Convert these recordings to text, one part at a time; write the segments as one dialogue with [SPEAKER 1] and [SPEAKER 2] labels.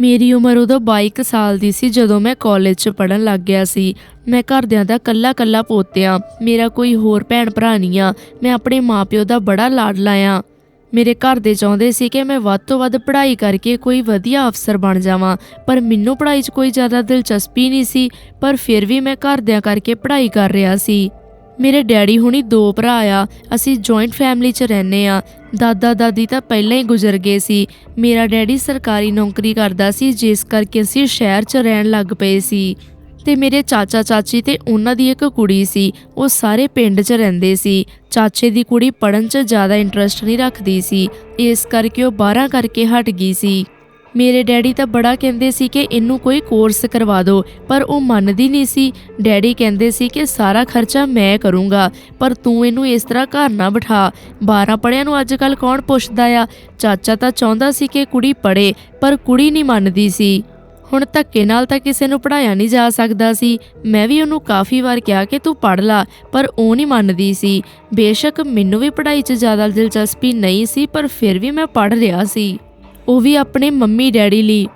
[SPEAKER 1] ਮੇਰੀ ਉਮਰ ਉਦੋਂ 22 ਕੁ ਸਾਲ ਦੀ ਸੀ ਜਦੋਂ ਮੈਂ ਕਾਲਜ 'ਚ ਪੜਨ ਲੱਗ ਗਿਆ ਸੀ। ਮੈਂ ਘਰਦਿਆਂ ਦਾ ਕੱਲਾ ਕੱਲਾ ਪੋਤਿਆ। ਮੇਰਾ ਕੋਈ ਹੋਰ ਭੈਣ ਭਰਾ ਨਹੀਂ ਆ। ਮੈਂ ਆਪਣੇ ਮਾਪਿਓ ਦਾ ਬੜਾ ਲਾਡਲਾ ਆ ਮੇਰੇ ਘਰ ਦੇ ਚਾਹੁੰਦੇ ਸੀ ਕਿ ਮੈਂ ਵੱਧ ਤੋਂ ਵੱਧ ਪੜ੍ਹਾਈ ਕਰਕੇ ਕੋਈ ਵਧੀਆ ਅਫਸਰ ਬਣ ਜਾਵਾਂ। ਪਰ ਮੈਨੂੰ ਪੜ੍ਹਾਈ 'ਚ ਕੋਈ ਜ਼ਿਆਦਾ ਦਿਲਚਸਪੀ ਨਹੀਂ ਸੀ। ਪਰ ਫਿਰ ਵੀ ਮੈਂ ਘਰਦਿਆਂ ਕਰਕੇ ਪੜ੍ਹਾਈ ਕਰ ਰਿਹਾ ਸੀ। ਮੇਰੇ ਡੈਡੀ ਹੁਣੀ ਦੋ ਭਰਾ ਆ, ਅਸੀਂ ਜੁਆਇੰਟ ਫੈਮਿਲੀ 'ਚ ਰਹਿੰਦੇ ਆ। ਦਾਦਾ, ਦਾਦੀ ਤਾਂ ਪਹਿਲਾਂ ਹੀ ਗੁਜ਼ਰ ਗਏ ਸੀ। ਮੇਰਾ ਡੈਡੀ ਸਰਕਾਰੀ ਨੌਕਰੀ ਕਰਦਾ ਸੀ, ਜਿਸ ਕਰਕੇ ਅਸੀਂ ਸ਼ਹਿਰ 'ਚ ਰਹਿਣ ਲੱਗ ਪਏ ਸੀ। ਤੇ ਮੇਰੇ ਚਾਚਾ, ਚਾਚੀ ਤੇ ਉਹਨਾਂ ਦੀ ਇੱਕ ਕੁੜੀ ਸੀ, ਉਹ ਸਾਰੇ ਪਿੰਡ 'ਚ ਰਹਿੰਦੇ ਸੀ। ਚਾਚੇ ਦੀ ਕੁੜੀ ਪੜਨ 'ਚ ਜ਼ਿਆਦਾ ਇੰਟਰਸਟ ਨਹੀਂ ਰੱਖਦੀ ਸੀ, ਇਸ ਕਰਕੇ ਉਹ 12 ਕਰਕੇ ਹਟ ਗਈ ਸੀ। ਮੇਰੇ ਡੈਡੀ ਤਾਂ ਬੜਾ ਕਹਿੰਦੇ ਸੀ ਕਿ ਇਹਨੂੰ ਕੋਈ ਕੋਰਸ ਕਰਵਾ ਦਿਓ ਪਰ ਉਹ ਮੰਨਦੀ ਨਹੀਂ ਸੀ। ਡੈਡੀ ਕਹਿੰਦੇ ਸੀ ਕਿ ਸਾਰਾ ਖਰਚਾ ਮੈਂ ਕਰੂੰਗਾ, ਪਰ ਤੂੰ ਇਹਨੂੰ ਇਸ ਤਰ੍ਹਾਂ ਘਰ ਨਾ ਬਿਠਾ। 12 ਪੜਿਆਂ ਨੂੰ ਅੱਜ ਕੱਲ ਕੌਣ ਪੁੱਛਦਾ ਆ? ਚਾਚਾ ਤਾਂ ਚਾਹੁੰਦਾ ਸੀ ਕਿ ਕੁੜੀ ਪੜੇ ਪਰ ਕੁੜੀ ਨਹੀਂ ਮੰਨਦੀ ਸੀ। ਹੁਣ ਧੱਕੇ ਨਾਲ ਤਾਂ ਕਿਸੇ ਨੂੰ ਪੜਾਇਆ ਨਹੀਂ ਜਾ ਸਕਦਾ ਸੀ। ਮੈਂ ਵੀ ਉਹਨੂੰ ਕਾਫੀ ਵਾਰ ਕਿਹਾ ਕਿ ਤੂੰ ਪੜ ਲਾ, ਪਰ ਉਹ ਨਹੀਂ ਮੰਨਦੀ ਸੀ। ਬੇਸ਼ੱਕ ਮੈਨੂੰ ਵੀ ਪੜ੍ਹਾਈ 'ਚ ਜ਼ਿਆਦਾ ਦਿਲਚਸਪੀ ਨਹੀਂ ਸੀ, ਪਰ ਫਿਰ ਵੀ ਮੈਂ ਪੜ ਰਿਹਾ ਸੀ। ਉਹ ਵੀ ਆਪਣੇ ਮੰਮੀ ਡੈਡੀ ਲਈ।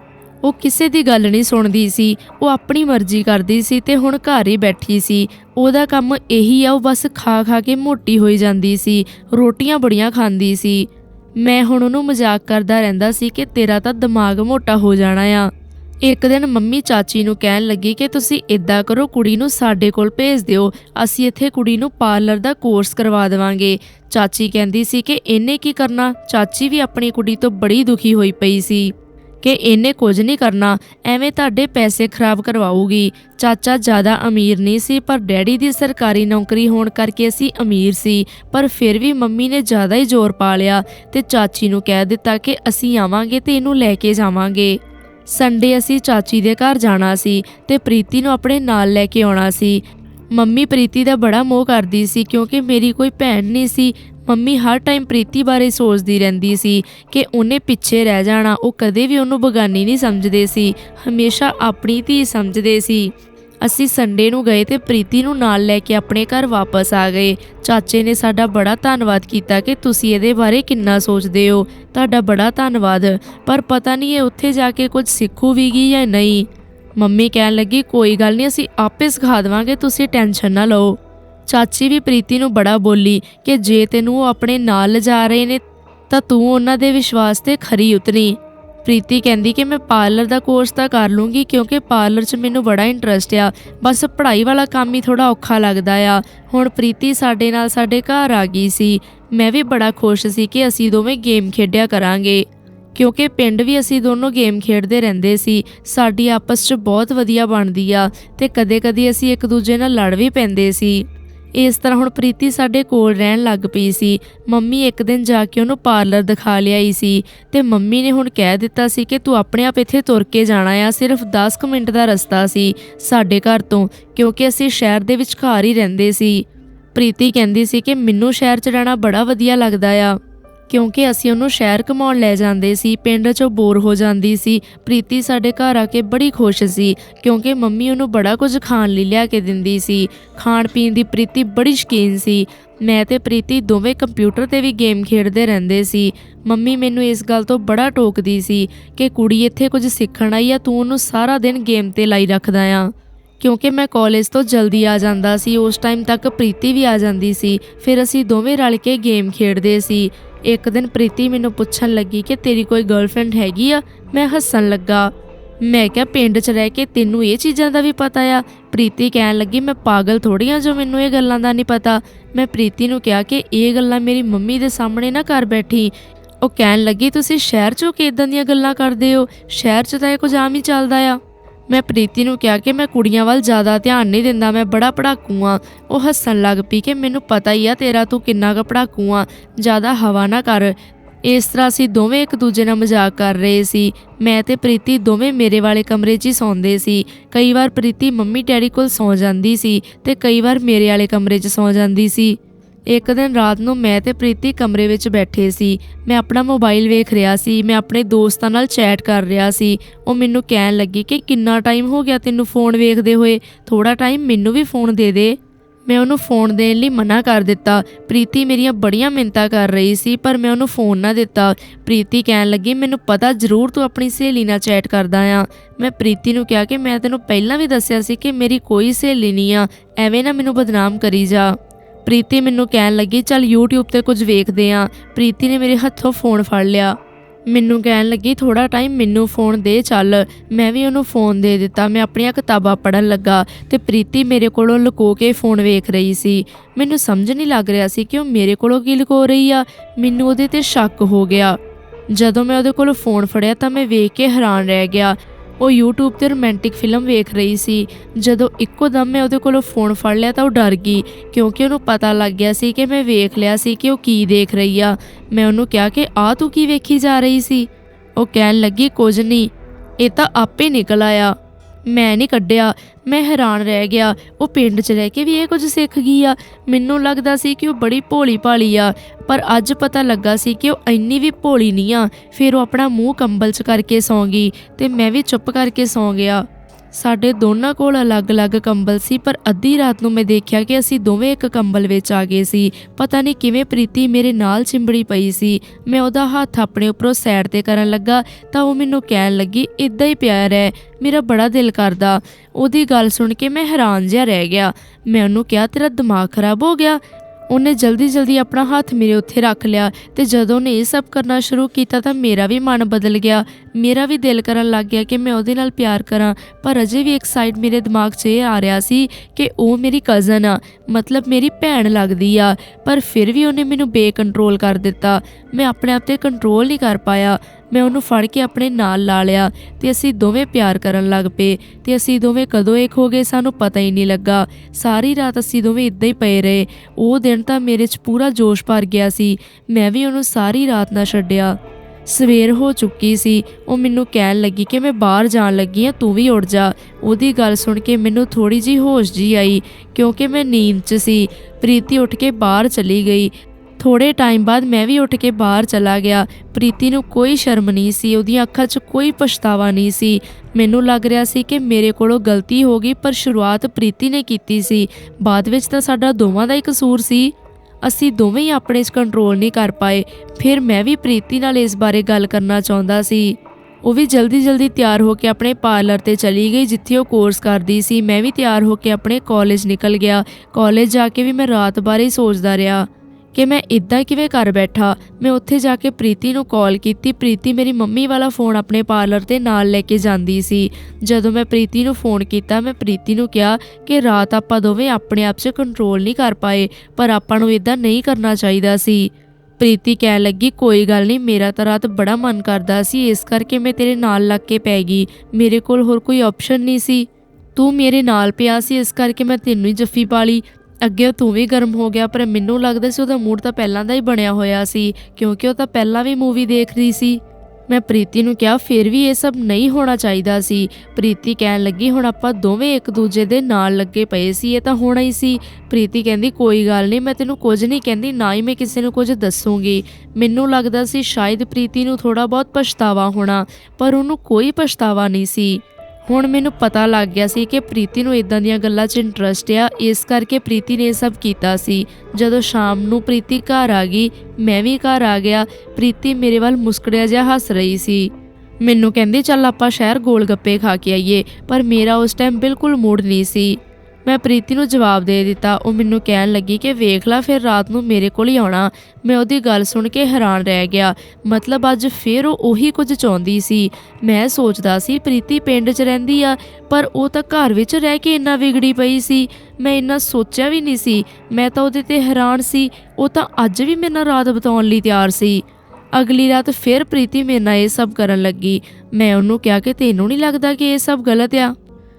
[SPEAKER 1] ਉਹ ਕਿਸੇ ਦੀ ਗੱਲ ਨਹੀਂ ਸੁਣਦੀ ਸੀ। ਉਹ ਆਪਣੀ ਮਰਜ਼ੀ ਕਰਦੀ ਸੀ ਤੇ ਹੁਣ ਘਰ ਹੀ ਬੈਠੀ ਸੀ। ਉਹਦਾ ਕੰਮ ਇਹੀ ਆ, ਉਹ ਬਸ ਖਾ ਖਾ ਕੇ ਮੋਟੀ ਹੋਈ ਜਾਂਦੀ ਸੀ। ਰੋਟੀਆਂ ਬੜੀਆਂ ਖਾਂਦੀ ਸੀ। ਮੈਂ ਹੁਣ ਉਹਨੂੰ ਮਜ਼ਾਕ ਕਰਦਾ ਰਹਿੰਦਾ ਸੀ ਕਿ ਤੇਰਾ ਤਾਂ ਦਿਮਾਗ ਮੋਟਾ ਹੋ ਜਾਣਾ ਆ। ਇੱਕ ਦਿਨ ਮੰਮੀ ਚਾਚੀ ਨੂੰ ਕਹਿਣ ਲੱਗੀ ਕਿ ਤੁਸੀਂ ਇਦਾਂ ਕਰੋ, ਕੁੜੀ ਨੂੰ ਸਾਡੇ ਕੋਲ ਭੇਜ ਦਿਓ। ਅਸੀਂ ਇੱਥੇ ਕੁੜੀ ਨੂੰ ਪਾਰਲਰ ਦਾ ਕੋਰਸ ਕਰਵਾ ਦੇਵਾਂਗੇ। ਚਾਚੀ ਕਹਿੰਦੀ ਸੀ ਕਿ ਇਹਨੇ ਕੀ ਕਰਨਾ? ਚਾਚੀ ਵੀ ਆਪਣੀ ਕੁੜੀ ਤੋਂ ਬੜੀ ਦੁਖੀ ਹੋਈ ਪਈ ਸੀ ਕਿ ਇਹਨੇ ਕੁਝ ਨਹੀਂ ਕਰਨਾ, ਐਵੇਂ ਤੁਹਾਡੇ ਪੈਸੇ ਖਰਾਬ ਕਰਵਾਊਗੀ। ਚਾਚਾ ਜ਼ਿਆਦਾ ਅਮੀਰ ਨਹੀਂ ਸੀ, ਪਰ ਡੈਡੀ ਦੀ ਸਰਕਾਰੀ ਨੌਕਰੀ ਹੋਣ ਕਰਕੇ ਅਸੀਂ ਅਮੀਰ ਸੀ, ਪਰ ਫਿਰ ਵੀ ਮੰਮੀ ਨੇ ਜ਼ਿਆਦਾ ਹੀ ਜ਼ੋਰ ਪਾ ਲਿਆ ਤੇ ਚਾਚੀ ਨੂੰ ਕਹਿ ਦਿੱਤਾ ਕਿ ਅਸੀਂ ਆਵਾਂਗੇ ਤੇ ਇਹਨੂੰ ਲੈ ਕੇ ਜਾਵਾਂਗੇ। ਸੰਡੇ ਅਸੀਂ ਚਾਚੀ ਦੇ ਘਰ ਜਾਣਾ ਸੀ ਤੇ ਪ੍ਰੀਤੀ ਨੂੰ ਆਪਣੇ ਨਾਲ ਲੈ ਕੇ ਆਉਣਾ ਸੀ। ਮੰਮੀ ਪ੍ਰੀਤੀ ਦਾ ਬੜਾ ਮੋਹ ਕਰਦੀ ਸੀ ਕਿਉਂਕਿ ਮੇਰੀ ਕੋਈ ਭੈਣ ਨਹੀਂ ਸੀ। ਮੰਮੀ ਹਰ ਟਾਈਮ ਪ੍ਰੀਤੀ ਬਾਰੇ ਸੋਚਦੀ ਰਹਿੰਦੀ ਸੀ ਕਿ ਉਹਨੇ ਪਿੱਛੇ ਰਹਿ ਜਾਣਾ, ਉਹ ਕਦੇ ਵੀ ਉਹਨੂੰ ਬਗਾਨੀ ਨਹੀਂ ਸਮਝਦੇ ਸੀ, ਹਮੇਸ਼ਾ ਆਪਣੀ ਧੀ ਸਮਝਦੇ ਸੀ। ਅਸੀਂ ਸੰਡੇ ਨੂੰ ਗਏ ਤੇ ਪ੍ਰੀਤੀ ਨੂੰ ਨਾਲ ਲੈ ਕੇ ਆਪਣੇ ਘਰ ਵਾਪਸ ਆ ਗਏ। ਚਾਚੇ ਨੇ ਸਾਡਾ ਬੜਾ ਧੰਨਵਾਦ ਕੀਤਾ ਕਿ ਤੁਸੀਂ ਇਹਦੇ ਬਾਰੇ ਕਿੰਨਾ ਸੋਚਦੇ ਹੋ। ਤੁਹਾਡਾ ਬੜਾ ਧੰਨਵਾਦ, ਪਰ ਪਤਾ ਨਹੀਂ ਇਹ ਉੱਥੇ ਜਾ ਕੇ ਕੁਝ ਸਿੱਖੂ ਵੀਗੀ ਜਾਂ ਨਹੀਂ। ਮੰਮੀ ਕਹਿਣ ਲੱਗੀ, ਕੋਈ ਗੱਲ ਨਹੀਂ, ਅਸੀਂ ਆਪੇ ਸਿਖਾ ਦੇਵਾਂਗੇ, ਤੁਸੀਂ ਟੈਨਸ਼ਨ ਨਾ ਲਓ। ਚਾਚੀ ਵੀ ਪ੍ਰੀਤੀ ਨੂੰ ਬੜਾ ਬੋਲੀ ਕਿ ਜੇ ਤੈਨੂੰ ਉਹ ਆਪਣੇ ਨਾਲ ਲਿਜਾ ਰਹੇ ਨੇ, ਤਾਂ ਤੂੰ ਉਹਨਾਂ ਦੇ ਵਿਸ਼ਵਾਸ ਤੇ ਖਰੀ ਉਤਰੀ। ਪ੍ਰੀਤੀ ਕਹਿੰਦੀ ਕਿ ਮੈਂ ਪਾਰਲਰ ਦਾ ਕੋਰਸ ਤਾਂ ਕਰ ਲੂੰਗੀ, ਕਿਉਂਕਿ ਪਾਰਲਰ 'ਚ ਮੈਨੂੰ ਬੜਾ ਇੰਟਰਸਟ ਆ। ਬਸ ਪੜ੍ਹਾਈ ਵਾਲਾ ਕੰਮ ਹੀ ਥੋੜਾ ਔਖਾ ਲੱਗਦਾ ਆ। ਹੁਣ ਪ੍ਰੀਤੀ ਸਾਡੇ ਨਾਲ ਸਾਡੇ ਘਰ ਆ ਗਈ ਸੀ। ਮੈਂ ਵੀ ਬੜਾ ਖੁਸ਼ ਸੀ ਕਿ ਅਸੀਂ ਦੋਵੇਂ ਗੇਮ ਖੇਡਿਆ ਕਰਾਂਗੇ। ਕਿਉਂਕਿ ਪਿੰਡ ਵੀ ਅਸੀਂ ਦੋਨੋਂ ਗੇਮ ਖੇਡਦੇ ਰਹਿੰਦੇ ਸੀ। ਸਾਡੀ ਆਪਸ 'ਚ ਬਹੁਤ ਵਧੀਆ ਬਣਦੀ ਆ ਤੇ ਕਦੇ-ਕਦੇ ਅਸੀਂ ਇੱਕ ਦੂਜੇ ਨਾਲ ਲੜ ਵੀ ਪੈਂਦੇ ਸੀ। ਇਸ ਤਰ੍ਹਾਂ ਹੁਣ ਪ੍ਰੀਤੀ ਸਾਡੇ ਕੋਲ ਰਹਿਣ ਲੱਗ ਪਈ ਸੀ। ਮੰਮੀ ਇੱਕ ਦਿਨ ਜਾ ਕੇ ਉਹਨੂੰ ਪਾਰਲਰ ਦਿਖਾ ਲਿਆਈ ਸੀ ਤੇ ਮੰਮੀ ਨੇ ਹੁਣ ਕਹਿ ਦਿੱਤਾ ਸੀ ਕਿ ਤੂੰ ਆਪਣੇ ਆਪ ਇੱਥੇ ਤੁਰ ਕੇ ਜਾਣਾ ਆ, ਸਿਰਫ 10 ਕੁ ਮਿੰਟ ਦਾ ਰਸਤਾ ਸੀ ਸਾਡੇ ਘਰ ਤੋਂ, ਕਿਉਂਕਿ ਅਸੀਂ ਸ਼ਹਿਰ ਦੇ ਵਿੱਚ ਘਰ ਹੀ ਰਹਿੰਦੇ ਸੀ। ਪ੍ਰੀਤੀ ਕਹਿੰਦੀ ਸੀ ਕਿ ਮੈਨੂੰ ਸ਼ਹਿਰ 'ਚ ਰਹਿਣਾ ਬੜਾ ਵਧੀਆ ਲੱਗਦਾ ਆ। ਕਿਉਂਕਿ ਅਸੀਂ ਉਹਨੂੰ ਸ਼ਹਿਰ ਘਮਾਉਣ ਲੈ ਜਾਂਦੇ ਸੀ, ਪਿੰਡ 'ਚੋਂ ਬੋਰ ਹੋ ਜਾਂਦੀ ਸੀ। ਪ੍ਰੀਤੀ ਸਾਡੇ ਘਰ ਆ ਕੇ ਬੜੀ ਖੁਸ਼ ਸੀ, ਕਿਉਂਕਿ ਮੰਮੀ ਉਹਨੂੰ ਬੜਾ ਕੁਝ ਖਾਣ ਲਈ ਲਿਆ ਕੇ ਦਿੰਦੀ ਸੀ। ਖਾਣ ਪੀਣ ਦੀ ਪ੍ਰੀਤੀ ਬੜੀ ਸ਼ਕੀਨ ਸੀ। ਮੈਂ ਤੇ ਪ੍ਰੀਤੀ ਦੋਵੇਂ ਕੰਪਿਊਟਰ ਤੇ ਵੀ ਗੇਮ ਖੇਡਦੇ ਰਹਿੰਦੇ ਸੀ। ਮੰਮੀ ਮੈਨੂੰ ਇਸ ਗੱਲ ਤੋਂ ਬੜਾ ਟੋਕਦੀ ਸੀ ਕਿ ਕੁੜੀ ਇੱਥੇ ਕੁਝ ਸਿੱਖਣ ਆਈ ਆ, ਤੂੰ ਉਹਨੂੰ ਸਾਰਾ ਦਿਨ ਗੇਮ ਤੇ ਲਾਈ ਰੱਖਦਾ ਆ। ਕਿਉਂਕਿ ਮੈਂ ਕਾਲਜ ਤੋਂ ਜਲਦੀ ਆ ਜਾਂਦਾ ਸੀ, ਉਸ ਟਾਈਮ ਤੱਕ ਪ੍ਰੀਤੀ ਵੀ ਆ ਜਾਂਦੀ ਸੀ। ਫਿਰ ਅਸੀਂ ਦੋਵੇਂ ਰਲ ਕੇ ਗੇਮ ਖੇਡਦੇ ਸੀ। ਇੱਕ ਦਿਨ ਪ੍ਰੀਤੀ ਮੈਨੂੰ ਪੁੱਛਣ ਲੱਗੀ ਕਿ ਤੇਰੀ ਕੋਈ ਗਰਲਫ੍ਰੈਂਡ ਹੈਗੀ ਆ? ਮੈਂ ਹੱਸਣ ਲੱਗਾ। ਮੈਂ ਕਿਹਾ, ਪਿੰਡ 'ਚ ਰਹਿ ਕੇ ਤੈਨੂੰ ਇਹ ਚੀਜ਼ਾਂ ਦਾ ਵੀ ਪਤਾ ਆ? ਪ੍ਰੀਤੀ ਕਹਿਣ ਲੱਗੀ, ਮੈਂ ਪਾਗਲ ਥੋੜੀ ਆ ਜੋ ਮੈਨੂੰ ਇਹ ਗੱਲਾਂ ਦਾ ਨਹੀਂ ਪਤਾ। ਮੈਂ ਪ੍ਰੀਤੀ ਨੂੰ ਕਿਹਾ ਕਿ ਇਹ ਗੱਲਾਂ ਮੇਰੀ ਮੰਮੀ ਦੇ ਸਾਹਮਣੇ ਨਾ ਕਰ ਬੈਠੀ। ਉਹ ਕਹਿਣ ਲੱਗੀ, ਤੁਸੀਂ ਸ਼ਹਿਰ 'ਚੋਂ ਕਿ ਇਦਾਂ ਦੀਆਂ ਗੱਲਾਂ ਕਰਦੇ ਹੋ? ਸ਼ਹਿਰ 'ਚ ਤਾਂ ਇਹ ਕੁਝ ਆਮ ਹੀ ਚੱਲਦਾ ਆ। ਮੈਂ ਪ੍ਰੀਤੀ ਨੂੰ ਕਿਹਾ ਕਿ ਮੈਂ ਕੁੜੀਆਂ ਵੱਲ ਜ਼ਿਆਦਾ ਧਿਆਨ ਨਹੀਂ ਦਿੰਦਾ, ਮੈਂ ਬੜਾ ਪੜਾਕੂ ਆ ਉਹ ਹੱਸਣ ਲੱਗ ਪਈ ਕਿ ਮੈਨੂੰ ਪਤਾ ਹੀ ਆ ਤੇਰਾ ਤੂੰ ਕਿੰਨਾ ਕੁ ਪੜਾਕੂ ਆ, ਜ਼ਿਆਦਾ ਹਵਾ ਨਾ ਕਰ। ਇਸ ਤਰ੍ਹਾਂ ਅਸੀਂ ਦੋਵੇਂ ਇੱਕ ਦੂਜੇ ਨਾਲ ਮਜ਼ਾਕ ਕਰ ਰਹੇ ਸੀ। ਮੈਂ ਤੇ ਪ੍ਰੀਤੀ ਦੋਵੇਂ ਮੇਰੇ ਵਾਲੇ ਕਮਰੇ 'ਚ ਹੀ ਸੌਂਦੇ ਸੀ। ਕਈ ਵਾਰ ਪ੍ਰੀਤੀ ਮੰਮੀ ਡੈਡੀ ਕੋਲ ਸੌਂ ਜਾਂਦੀ ਸੀ ਤੇ ਕਈ ਵਾਰ ਮੇਰੇ ਵਾਲੇ ਕਮਰੇ 'ਚ ਸੌਂ ਜਾਂਦੀ ਸੀ। ਇੱਕ ਦਿਨ ਰਾਤ ਨੂੰ ਮੈਂ ਤੇ ਪ੍ਰੀਤੀ ਕਮਰੇ ਵਿੱਚ ਬੈਠੇ ਸੀ। ਮੈਂ ਆਪਣਾ ਮੋਬਾਈਲ ਵੇਖ ਰਿਹਾ ਸੀ। ਮੈਂ ਆਪਣੇ ਦੋਸਤਾਂ ਨਾਲ ਚੈਟ ਕਰ ਰਿਹਾ ਸੀ। ਉਹ ਮੈਨੂੰ ਕਹਿਣ ਲੱਗੀ ਕਿ ਕਿੰਨਾ ਟਾਈਮ ਹੋ ਗਿਆ ਤੈਨੂੰ ਫੋਨ ਵੇਖਦੇ ਹੋਏ। ਥੋੜਾ ਟਾਈਮ ਮੈਨੂੰ ਵੀ ਫੋਨ ਦੇ ਦੇ। ਮੈਂ ਉਹਨੂੰ ਫੋਨ ਦੇਣ ਲਈ ਮਨਾ ਕਰ ਦਿੱਤਾ। ਪ੍ਰੀਤੀ ਮੇਰੀਆਂ ਬੜੀਆਂ ਮਿੰਤਾ ਕਰ ਰਹੀ ਸੀ, ਪਰ ਮੈਂ ਉਹਨੂੰ ਫੋਨ ਨਾ ਦਿੱਤਾ। ਪ੍ਰੀਤੀ ਕਹਿਣ ਲੱਗੀ, ਮੈਨੂੰ ਪਤਾ ਜ਼ਰੂਰ ਤੂੰ ਆਪਣੀ ਸਹੇਲੀ ਨਾਲ ਚੈਟ ਕਰਦਾ ਆ। ਮੈਂ ਪ੍ਰੀਤੀ ਨੂੰ ਕਿਹਾ ਕਿ ਮੈਂ ਤੈਨੂੰ ਪਹਿਲਾਂ ਵੀ ਦੱਸਿਆ ਸੀ ਕਿ ਮੇਰੀ ਕੋਈ ਸਹੇਲੀ ਨਹੀਂ ਆ। ਐਵੇਂ ਨਾ ਮੈਨੂੰ ਬਦਨਾਮ ਕਰੀ ਜਾ। ਪ੍ਰੀਤੀ ਮੈਨੂੰ ਕਹਿਣ ਲੱਗੀ, ਚੱਲ YouTube ਤੇ ਕੁਝ ਵੇਖਦੇ ਆ। ਪ੍ਰੀਤੀ ਨੇ ਮੇਰੇ ਹੱਥੋਂ ਫੋਨ ਫੜ ਲਿਆ। ਮੈਨੂੰ ਕਹਿਣ ਲੱਗੀ ਥੋੜਾ ਟਾਈਮ ਮੈਨੂੰ ਫੋਨ ਦੇ, ਚੱਲ। ਮੈਂ ਵੀ ਉਹਨੂੰ ਫੋਨ ਦੇ ਦਿੱਤਾ। ਮੈਂ ਆਪਣੀਆਂ ਕਿਤਾਬਾਂ ਪੜ੍ਹਨ ਲੱਗਾ ਤੇ ਪ੍ਰੀਤੀ ਮੇਰੇ ਕੋਲੋਂ ਲੁਕੋ ਕੇ ਫੋਨ ਵੇਖ ਰਹੀ ਸੀ। ਮੈਨੂੰ ਸਮਝ ਨਹੀਂ ਲੱਗ ਰਿਹਾ ਸੀ ਕਿ ਉਹ ਮੇਰੇ ਕੋਲੋਂ ਕੀ ਲੁਕੋ ਰਹੀ ਆ। ਮੈਨੂੰ ਉਹਦੇ ਤੇ ਸ਼ੱਕ ਹੋ ਗਿਆ। ਜਦੋਂ ਮੈਂ ਉਹਦੇ ਕੋਲੋਂ ਫੋਨ ਫੜਿਆ ਤਾਂ ਮੈਂ ਵੇਖ ਕੇ ਹੈਰਾਨ ਰਹਿ ਗਿਆ। ਉਹ YouTube ਤੇ ਰੋਮਾਂਟਿਕ ਫਿਲਮ ਵੇਖ ਰਹੀ ਸੀ। ਜਦੋਂ ਇੱਕੋ ਦਮ ਮੈਂ ਉਹਦੇ ਕੋਲੋਂ ਫੋਨ ਫੜ ਲਿਆ ਤਾਂ ਉਹ ਡਰ ਗਈ, ਕਿਉਂਕਿ ਉਹਨੂੰ ਪਤਾ ਲੱਗ ਗਿਆ ਸੀ ਕਿ ਮੈਂ ਵੇਖ ਲਿਆ ਸੀ ਕਿ ਉਹ ਕੀ ਦੇਖ ਰਹੀ ਆ। ਮੈਂ ਉਹਨੂੰ ਕਿਹਾ ਕਿ ਆ ਤੂੰ ਕੀ ਵੇਖੀ ਜਾ ਰਹੀ ਸੀ? ਉਹ ਕਹਿਣ ਲੱਗੀ, ਕੁਝ ਨਹੀਂ, ਇਹ ਤਾਂ ਆਪੇ ਨਿਕਲ ਆਇਆ। ਮੈਂ ਨਹੀਂ ਕੱਢਿਆ, ਮੈਂ ਹੈਰਾਨ ਰਹਿ ਗਿਆ। ਉਹ ਪਿੰਡ 'ਚ ਰਹਿ ਕੇ ਵੀ ਇਹ ਕੁਝ ਸਿੱਖ ਗਈ ਆ। ਮੈਨੂੰ ਲੱਗਦਾ ਸੀ ਕਿ ਉਹ ਬੜੀ ਭੋਲੀ ਭਾਲੀ ਆ, ਪਰ ਅੱਜ ਪਤਾ ਲੱਗਾ ਸੀ ਕਿ ਉਹ ਇੰਨੀ ਵੀ ਭੋਲੀ ਨਹੀਂ ਆ। ਫਿਰ ਉਹ ਆਪਣਾ ਮੂੰਹ ਕੰਬਲ 'ਚ ਕਰਕੇ ਸੌਂ ਗਈ ਤੇ ਮੈਂ ਵੀ ਚੁੱਪ ਕਰਕੇ ਸੌਂ ਗਿਆ। ਸਾਡੇ ਦੋਨਾਂ ਕੋਲ ਅਲੱਗ-ਅਲੱਗ ਕੰਬਲ ਸੀ, ਪਰ ਅੱਧੀ ਰਾਤ ਨੂੰ ਮੈਂ ਦੇਖਿਆ ਕਿ ਅਸੀਂ ਦੋਵੇਂ ਇੱਕ ਕੰਬਲ ਵਿੱਚ ਆ ਗਏ ਸੀ। ਪਤਾ ਨਹੀਂ ਕਿਵੇਂ ਪ੍ਰੀਤੀ ਮੇਰੇ ਨਾਲ ਚਿੰਬੜੀ ਪਈ ਸੀ। ਮੈਂ ਉਹਦਾ ਹੱਥ ਆਪਣੇ ਉੱਪਰੋਂ ਸਾਈਡ ਤੇ ਕਰਨ ਲੱਗਾ, ਤਾਂ ਉਹ ਮੈਨੂੰ ਕਹਿਣ ਲੱਗੀ ਇਦਾਂ ਹੀ ਪਿਆਰ ਹੈ, ਮੇਰਾ ਬੜਾ ਦਿਲ ਕਰਦਾ। ਉਹਦੀ ਗੱਲ ਸੁਣ ਕੇ ਮੈਂ ਹੈਰਾਨ ਜਿਹਾ ਰਹਿ ਗਿਆ। ਮੈਂ ਉਹਨੂੰ ਕਿਹਾ, ਤੇਰਾ ਦਿਮਾਗ ਖਰਾਬ ਹੋ ਗਿਆ? ਉਹਨੇ ਜਲਦੀ ਜਲਦੀ ਆਪਣਾ ਹੱਥ ਮੇਰੇ ਉੱਥੇ ਰੱਖ ਲਿਆ ਤੇ ਜਦੋਂ ਉਹਨੇ ਇਹ ਸਭ ਕਰਨਾ ਸ਼ੁਰੂ ਕੀਤਾ ਤਾਂ ਮੇਰਾ ਵੀ ਮਨ ਬਦਲ ਗਿਆ। ਮੇਰਾ ਵੀ ਦਿਲ ਕਰਨ ਲੱਗ ਗਿਆ ਕਿ ਮੈਂ ਉਹਦੇ ਨਾਲ ਪਿਆਰ ਕਰਾਂ, ਪਰ ਅਜੇ ਵੀ ਇੱਕ ਸਾਈਡ ਮੇਰੇ ਦਿਮਾਗ 'ਚ ਇਹ ਆ ਰਿਹਾ ਸੀ ਕਿ ਉਹ ਮੇਰੀ ਕਜ਼ਨ ਆ, ਮਤਲਬ ਮੇਰੀ ਭੈਣ ਲੱਗਦੀ ਆ, ਪਰ ਫਿਰ ਵੀ ਉਹਨੇ ਮੈਨੂੰ ਬੇਕੰਟਰੋਲ ਕਰ ਦਿੱਤਾ। ਮੈਂ ਆਪਣੇ ਆਪ ਤੇ ਕੰਟਰੋਲ ਨਹੀਂ ਕਰ ਪਾਇਆ। ਮੈਂ ਉਹਨੂੰ ਫੜ ਕੇ ਆਪਣੇ ਨਾਲ ਲਾ ਲਿਆ ਤੇ ਅਸੀਂ ਦੋਵੇਂ ਪਿਆਰ ਕਰਨ ਲੱਗ ਪਏ ਤੇ ਅਸੀਂ ਦੋਵੇਂ ਕਦੋਂ ਇੱਕ ਹੋ ਗਏ ਸਾਨੂੰ ਪਤਾ ਹੀ ਨਹੀਂ ਲੱਗਾ। ਸਾਰੀ ਰਾਤ ਅਸੀਂ ਦੋਵੇਂ ਇਦਾਂ ਹੀ ਪਏ ਰਹੇ। ਉਹ ਦਿਨ ਤਾਂ ਮੇਰੇ 'ਚ ਪੂਰਾ ਜੋਸ਼ ਭਰ ਗਿਆ ਸੀ। ਮੈਂ ਵੀ ਉਹਨੂੰ ਸਾਰੀ ਰਾਤ ਨਾ ਛੱਡਿਆ। ਸਵੇਰ ਹੋ ਚੁੱਕੀ ਸੀ। ਉਹ ਮੈਨੂੰ ਕਹਿਣ ਲੱਗੀ ਕਿ ਮੈਂ ਬਾਹਰ ਜਾਣ ਲੱਗੀ ਆ ਤੂੰ ਵੀ ਉੱਠ ਜਾ। ਉਹਦੀ ਗੱਲ ਸੁਣ ਕੇ ਮੈਨੂੰ ਥੋੜੀ ਜੀ ਹੋਸ਼ ਜੀ ਆਈ, ਕਿਉਂਕਿ ਮੈਂ ਨੀਂਦ 'ਚ ਸੀ। ਪ੍ਰੀਤੀ ਉੱਠ ਕੇ ਬਾਹਰ ਚਲੀ ਗਈ। ਥੋੜੇ ਟਾਈਮ ਬਾਅਦ ਮੈਂ ਵੀ ਉੱਠ ਕੇ ਬਾਹਰ ਚਲਾ ਗਿਆ। ਪ੍ਰੀਤੀ ਨੂੰ ਕੋਈ ਸ਼ਰਮ ਨਹੀਂ ਸੀ, ਉਹਦੀਆਂ ਅੱਖਾਂ 'ਚ ਕੋਈ ਪਛਤਾਵਾ ਨਹੀਂ ਸੀ। ਮੈਨੂੰ ਲੱਗ ਰਿਹਾ ਸੀ ਕਿ ਮੇਰੇ ਕੋਲੋਂ ਗਲਤੀ ਹੋ ਗਈ, ਪਰ ਸ਼ੁਰੂਆਤ ਪ੍ਰੀਤੀ ਨੇ ਕੀਤੀ ਸੀ। ਬਾਅਦ ਵਿੱਚ ਤਾਂ ਸਾਡਾ ਦੋਵਾਂ ਦਾ ਹੀ ਕਸੂਰ ਸੀ। ਅਸੀਂ ਦੋਵੇਂ ਹੀ ਆਪਣੇ 'ਚ ਕੰਟਰੋਲ ਨਹੀਂ ਕਰ ਪਾਏ। ਫਿਰ ਮੈਂ ਵੀ ਪ੍ਰੀਤੀ ਨਾਲ ਇਸ ਬਾਰੇ ਗੱਲ ਕਰਨਾ ਚਾਹੁੰਦਾ ਸੀ। ਉਹ ਵੀ ਜਲਦੀ ਜਲਦੀ ਤਿਆਰ ਹੋ ਕੇ ਆਪਣੇ ਪਾਰਲਰ ਤੇ ਚਲੀ ਗਈ, ਜਿੱਥੇ ਉਹ ਕੋਰਸ ਕਰਦੀ ਸੀ। ਮੈਂ ਵੀ ਤਿਆਰ ਹੋ ਕੇ ਆਪਣੇ ਕਾਲਜ ਨਿਕਲ ਗਿਆ। ਕਾਲਜ ਜਾ ਕੇ ਵੀ ਮੈਂ ਰਾਤ ਬਾਰੇ ਹੀ ਸੋਚਦਾ ਰਿਹਾ। ਕਿ ਮੈਂ ਇਦਾਂ ਕਿਵੇਂ ਕਰ ਬੈਠਾ? ਮੈਂ ਉੱਥੇ ਜਾ ਕੇ ਪ੍ਰੀਤੀ ਨੂੰ ਕਾਲ ਕੀਤੀ। ਪ੍ਰੀਤੀ ਮੇਰੀ ਮੰਮੀ ਵਾਲਾ ਫੋਨ ਆਪਣੇ ਪਾਰਲਰ ਤੇ ਨਾਲ ਲੈ ਕੇ ਜਾਂਦੀ ਸੀ। ਜਦੋਂ ਮੈਂ ਪ੍ਰੀਤੀ ਨੂੰ ਫੋਨ ਕੀਤਾ, ਮੈਂ ਪ੍ਰੀਤੀ ਨੂੰ ਕਿਹਾ ਕਿ ਰਾਤ ਆਪਾਂ ਦੋਵੇਂ ਆਪਣੇ ਆਪ 'ਚ ਕੰਟਰੋਲ ਨਹੀਂ ਕਰ ਪਾਏ, ਪਰ ਆਪਾਂ ਨੂੰ ਇਦਾਂ ਨਹੀਂ ਕਰਨਾ ਚਾਹੀਦਾ ਸੀ। ਪ੍ਰੀਤੀ ਕਹਿਣ ਲੱਗੀ, ਕੋਈ ਗੱਲ ਨਹੀਂ, ਮੇਰਾ ਤਾਂ ਰਾਤ ਬੜਾ ਮਨ ਕਰਦਾ ਸੀ, ਇਸ ਕਰਕੇ ਮੈਂ ਤੇਰੇ ਨਾਲ ਲੱਗ ਕੇ ਪੈ ਗਈ। ਮੇਰੇ ਕੋਲ ਹੋਰ ਕੋਈ ਆਪਸ਼ਨ ਨਹੀਂ ਸੀ। ਤੂੰ ਮੇਰੇ ਨਾਲ ਪਿਆ ਸੀ, ਇਸ ਕਰਕੇ ਮੈਂ ਤੈਨੂੰ ਹੀ ਜੱਫੀ ਪਾ ਲਈ। ਅੱਗੇ ਤੂੰ ਵੀ ਗਰਮ ਹੋ ਗਿਆ, ਪਰ ਮੈਨੂੰ ਲੱਗਦਾ ਸੀ ਉਹਦਾ ਮੂਡ ਤਾਂ ਪਹਿਲਾਂ ਦਾ ਹੀ ਬਣਿਆ ਹੋਇਆ ਸੀ, ਕਿਉਂਕਿ ਉਹ ਤਾਂ ਪਹਿਲਾਂ ਵੀ ਮੂਵੀ ਦੇਖ ਰਹੀ ਸੀ। ਮੈਂ ਪ੍ਰੀਤੀ ਨੂੰ ਕਿਹਾ, ਫਿਰ ਵੀ ਇਹ ਸਭ ਨਹੀਂ ਹੋਣਾ ਚਾਹੀਦਾ ਸੀ। ਪ੍ਰੀਤੀ ਕਹਿਣ ਲੱਗੀ, ਹੁਣ ਆਪਾਂ ਦੋਵੇਂ ਇੱਕ ਦੂਜੇ ਦੇ ਨਾਲ ਲੱਗੇ ਪਏ ਸੀ, ਇਹ ਤਾਂ ਹੋਣਾ ਹੀ ਸੀ। ਪ੍ਰੀਤੀ ਕਹਿੰਦੀ, ਕੋਈ ਗੱਲ ਨਹੀਂ, ਮੈਂ ਤੈਨੂੰ ਕੁਝ ਨਹੀਂ ਕਹਿੰਦੀ, ਨਾ ਹੀ ਮੈਂ ਕਿਸੇ ਨੂੰ ਕੁਝ ਦੱਸੂਗੀ। ਮੈਨੂੰ ਲੱਗਦਾ ਸੀ, ਸ਼ਾਇਦ ਪ੍ਰੀਤੀ ਨੂੰ ਥੋੜਾ ਬਹੁਤ ਪਛਤਾਵਾ ਹੋਣਾ, ਪਰ ਉਹਨੂੰ ਕੋਈ ਪਛਤਾਵਾ ਨਹੀਂ ਸੀ। ਹੁਣ ਮੈਨੂੰ ਪਤਾ ਲੱਗ ਗਿਆ ਸੀ ਕਿ ਪ੍ਰੀਤੀ ਨੂੰ ਇਦਾਂ ਦੀਆਂ ਗੱਲਾਂ 'ਚ ਇੰਟਰਸਟ ਆ, ਇਸ ਕਰਕੇ ਪ੍ਰੀਤੀ ਨੇ ਇਹ ਸਭ ਕੀਤਾ ਸੀ। ਜਦੋਂ ਸ਼ਾਮ ਨੂੰ ਪ੍ਰੀਤੀ ਘਰ ਆ ਗਈ, ਮੈਂ ਵੀ ਘਰ ਆ ਗਿਆ, ਪ੍ਰੀਤੀ ਮੇਰੇ ਵੱਲ ਮੁਸਕੜਿਆ ਜਿਹਾ ਹੱਸ ਰਹੀ ਸੀ। ਮੈਨੂੰ ਕਹਿੰਦੀ, ਚੱਲ ਆਪਾਂ ਸ਼ਹਿਰ ਗੋਲ ਗੱਪੇ ਖਾ ਕੇ ਆਈਏ। ਪਰ ਮੇਰਾ ਉਸ ਟਾਈਮ ਬਿਲਕੁਲ ਮੂਡ ਨਹੀਂ ਸੀ। ਮੈਂ ਪ੍ਰੀਤੀ ਨੂੰ ਜਵਾਬ ਦੇ ਦਿੱਤਾ। ਉਹ ਮੈਨੂੰ ਕਹਿਣ ਲੱਗੀ ਕਿ ਵੇਖ ਲੈ, ਫਿਰ ਰਾਤ ਨੂੰ ਮੇਰੇ ਕੋਲ ਹੀ ਆਉਣਾ। ਮੈਂ ਉਹਦੀ ਗੱਲ ਸੁਣ ਕੇ ਹੈਰਾਨ ਰਹਿ ਗਿਆ। ਮਤਲਬ ਅੱਜ ਫਿਰ ਉਹ ਉਹੀ ਕੁਝ ਚਾਹੁੰਦੀ ਸੀ। ਮੈਂ ਸੋਚਦਾ ਸੀ ਪ੍ਰੀਤੀ ਪਿੰਡ 'ਚ ਰਹਿੰਦੀ ਆ, ਪਰ ਉਹ ਤਾਂ ਘਰ ਵਿੱਚ ਰਹਿ ਕੇ ਇੰਨਾ ਵਿਗੜੀ ਪਈ ਸੀ। ਮੈਂ ਇੰਨਾ ਸੋਚਿਆ ਵੀ ਨਹੀਂ ਸੀ। ਮੈਂ ਤਾਂ ਉਹਦੇ ਤੇ ਹੈਰਾਨ ਸੀ। ਉਹ ਤਾਂ ਅੱਜ ਵੀ ਮੇਰੇ ਨਾਲ ਰਾਤ ਬਿਤਾਉਣ ਲਈ ਤਿਆਰ ਸੀ। ਅਗਲੀ ਰਾਤ ਫਿਰ ਪ੍ਰੀਤੀ ਮੇਰੇ ਨਾਲ ਇਹ ਸਭ ਕਰਨ ਲੱਗੀ। ਮੈਂ ਉਹਨੂੰ ਕਿਹਾ ਕਿ ਤੈਨੂੰ ਨਹੀਂ ਲੱਗਦਾ ਕਿ ਇਹ ਸਭ ਗਲਤ ਆ?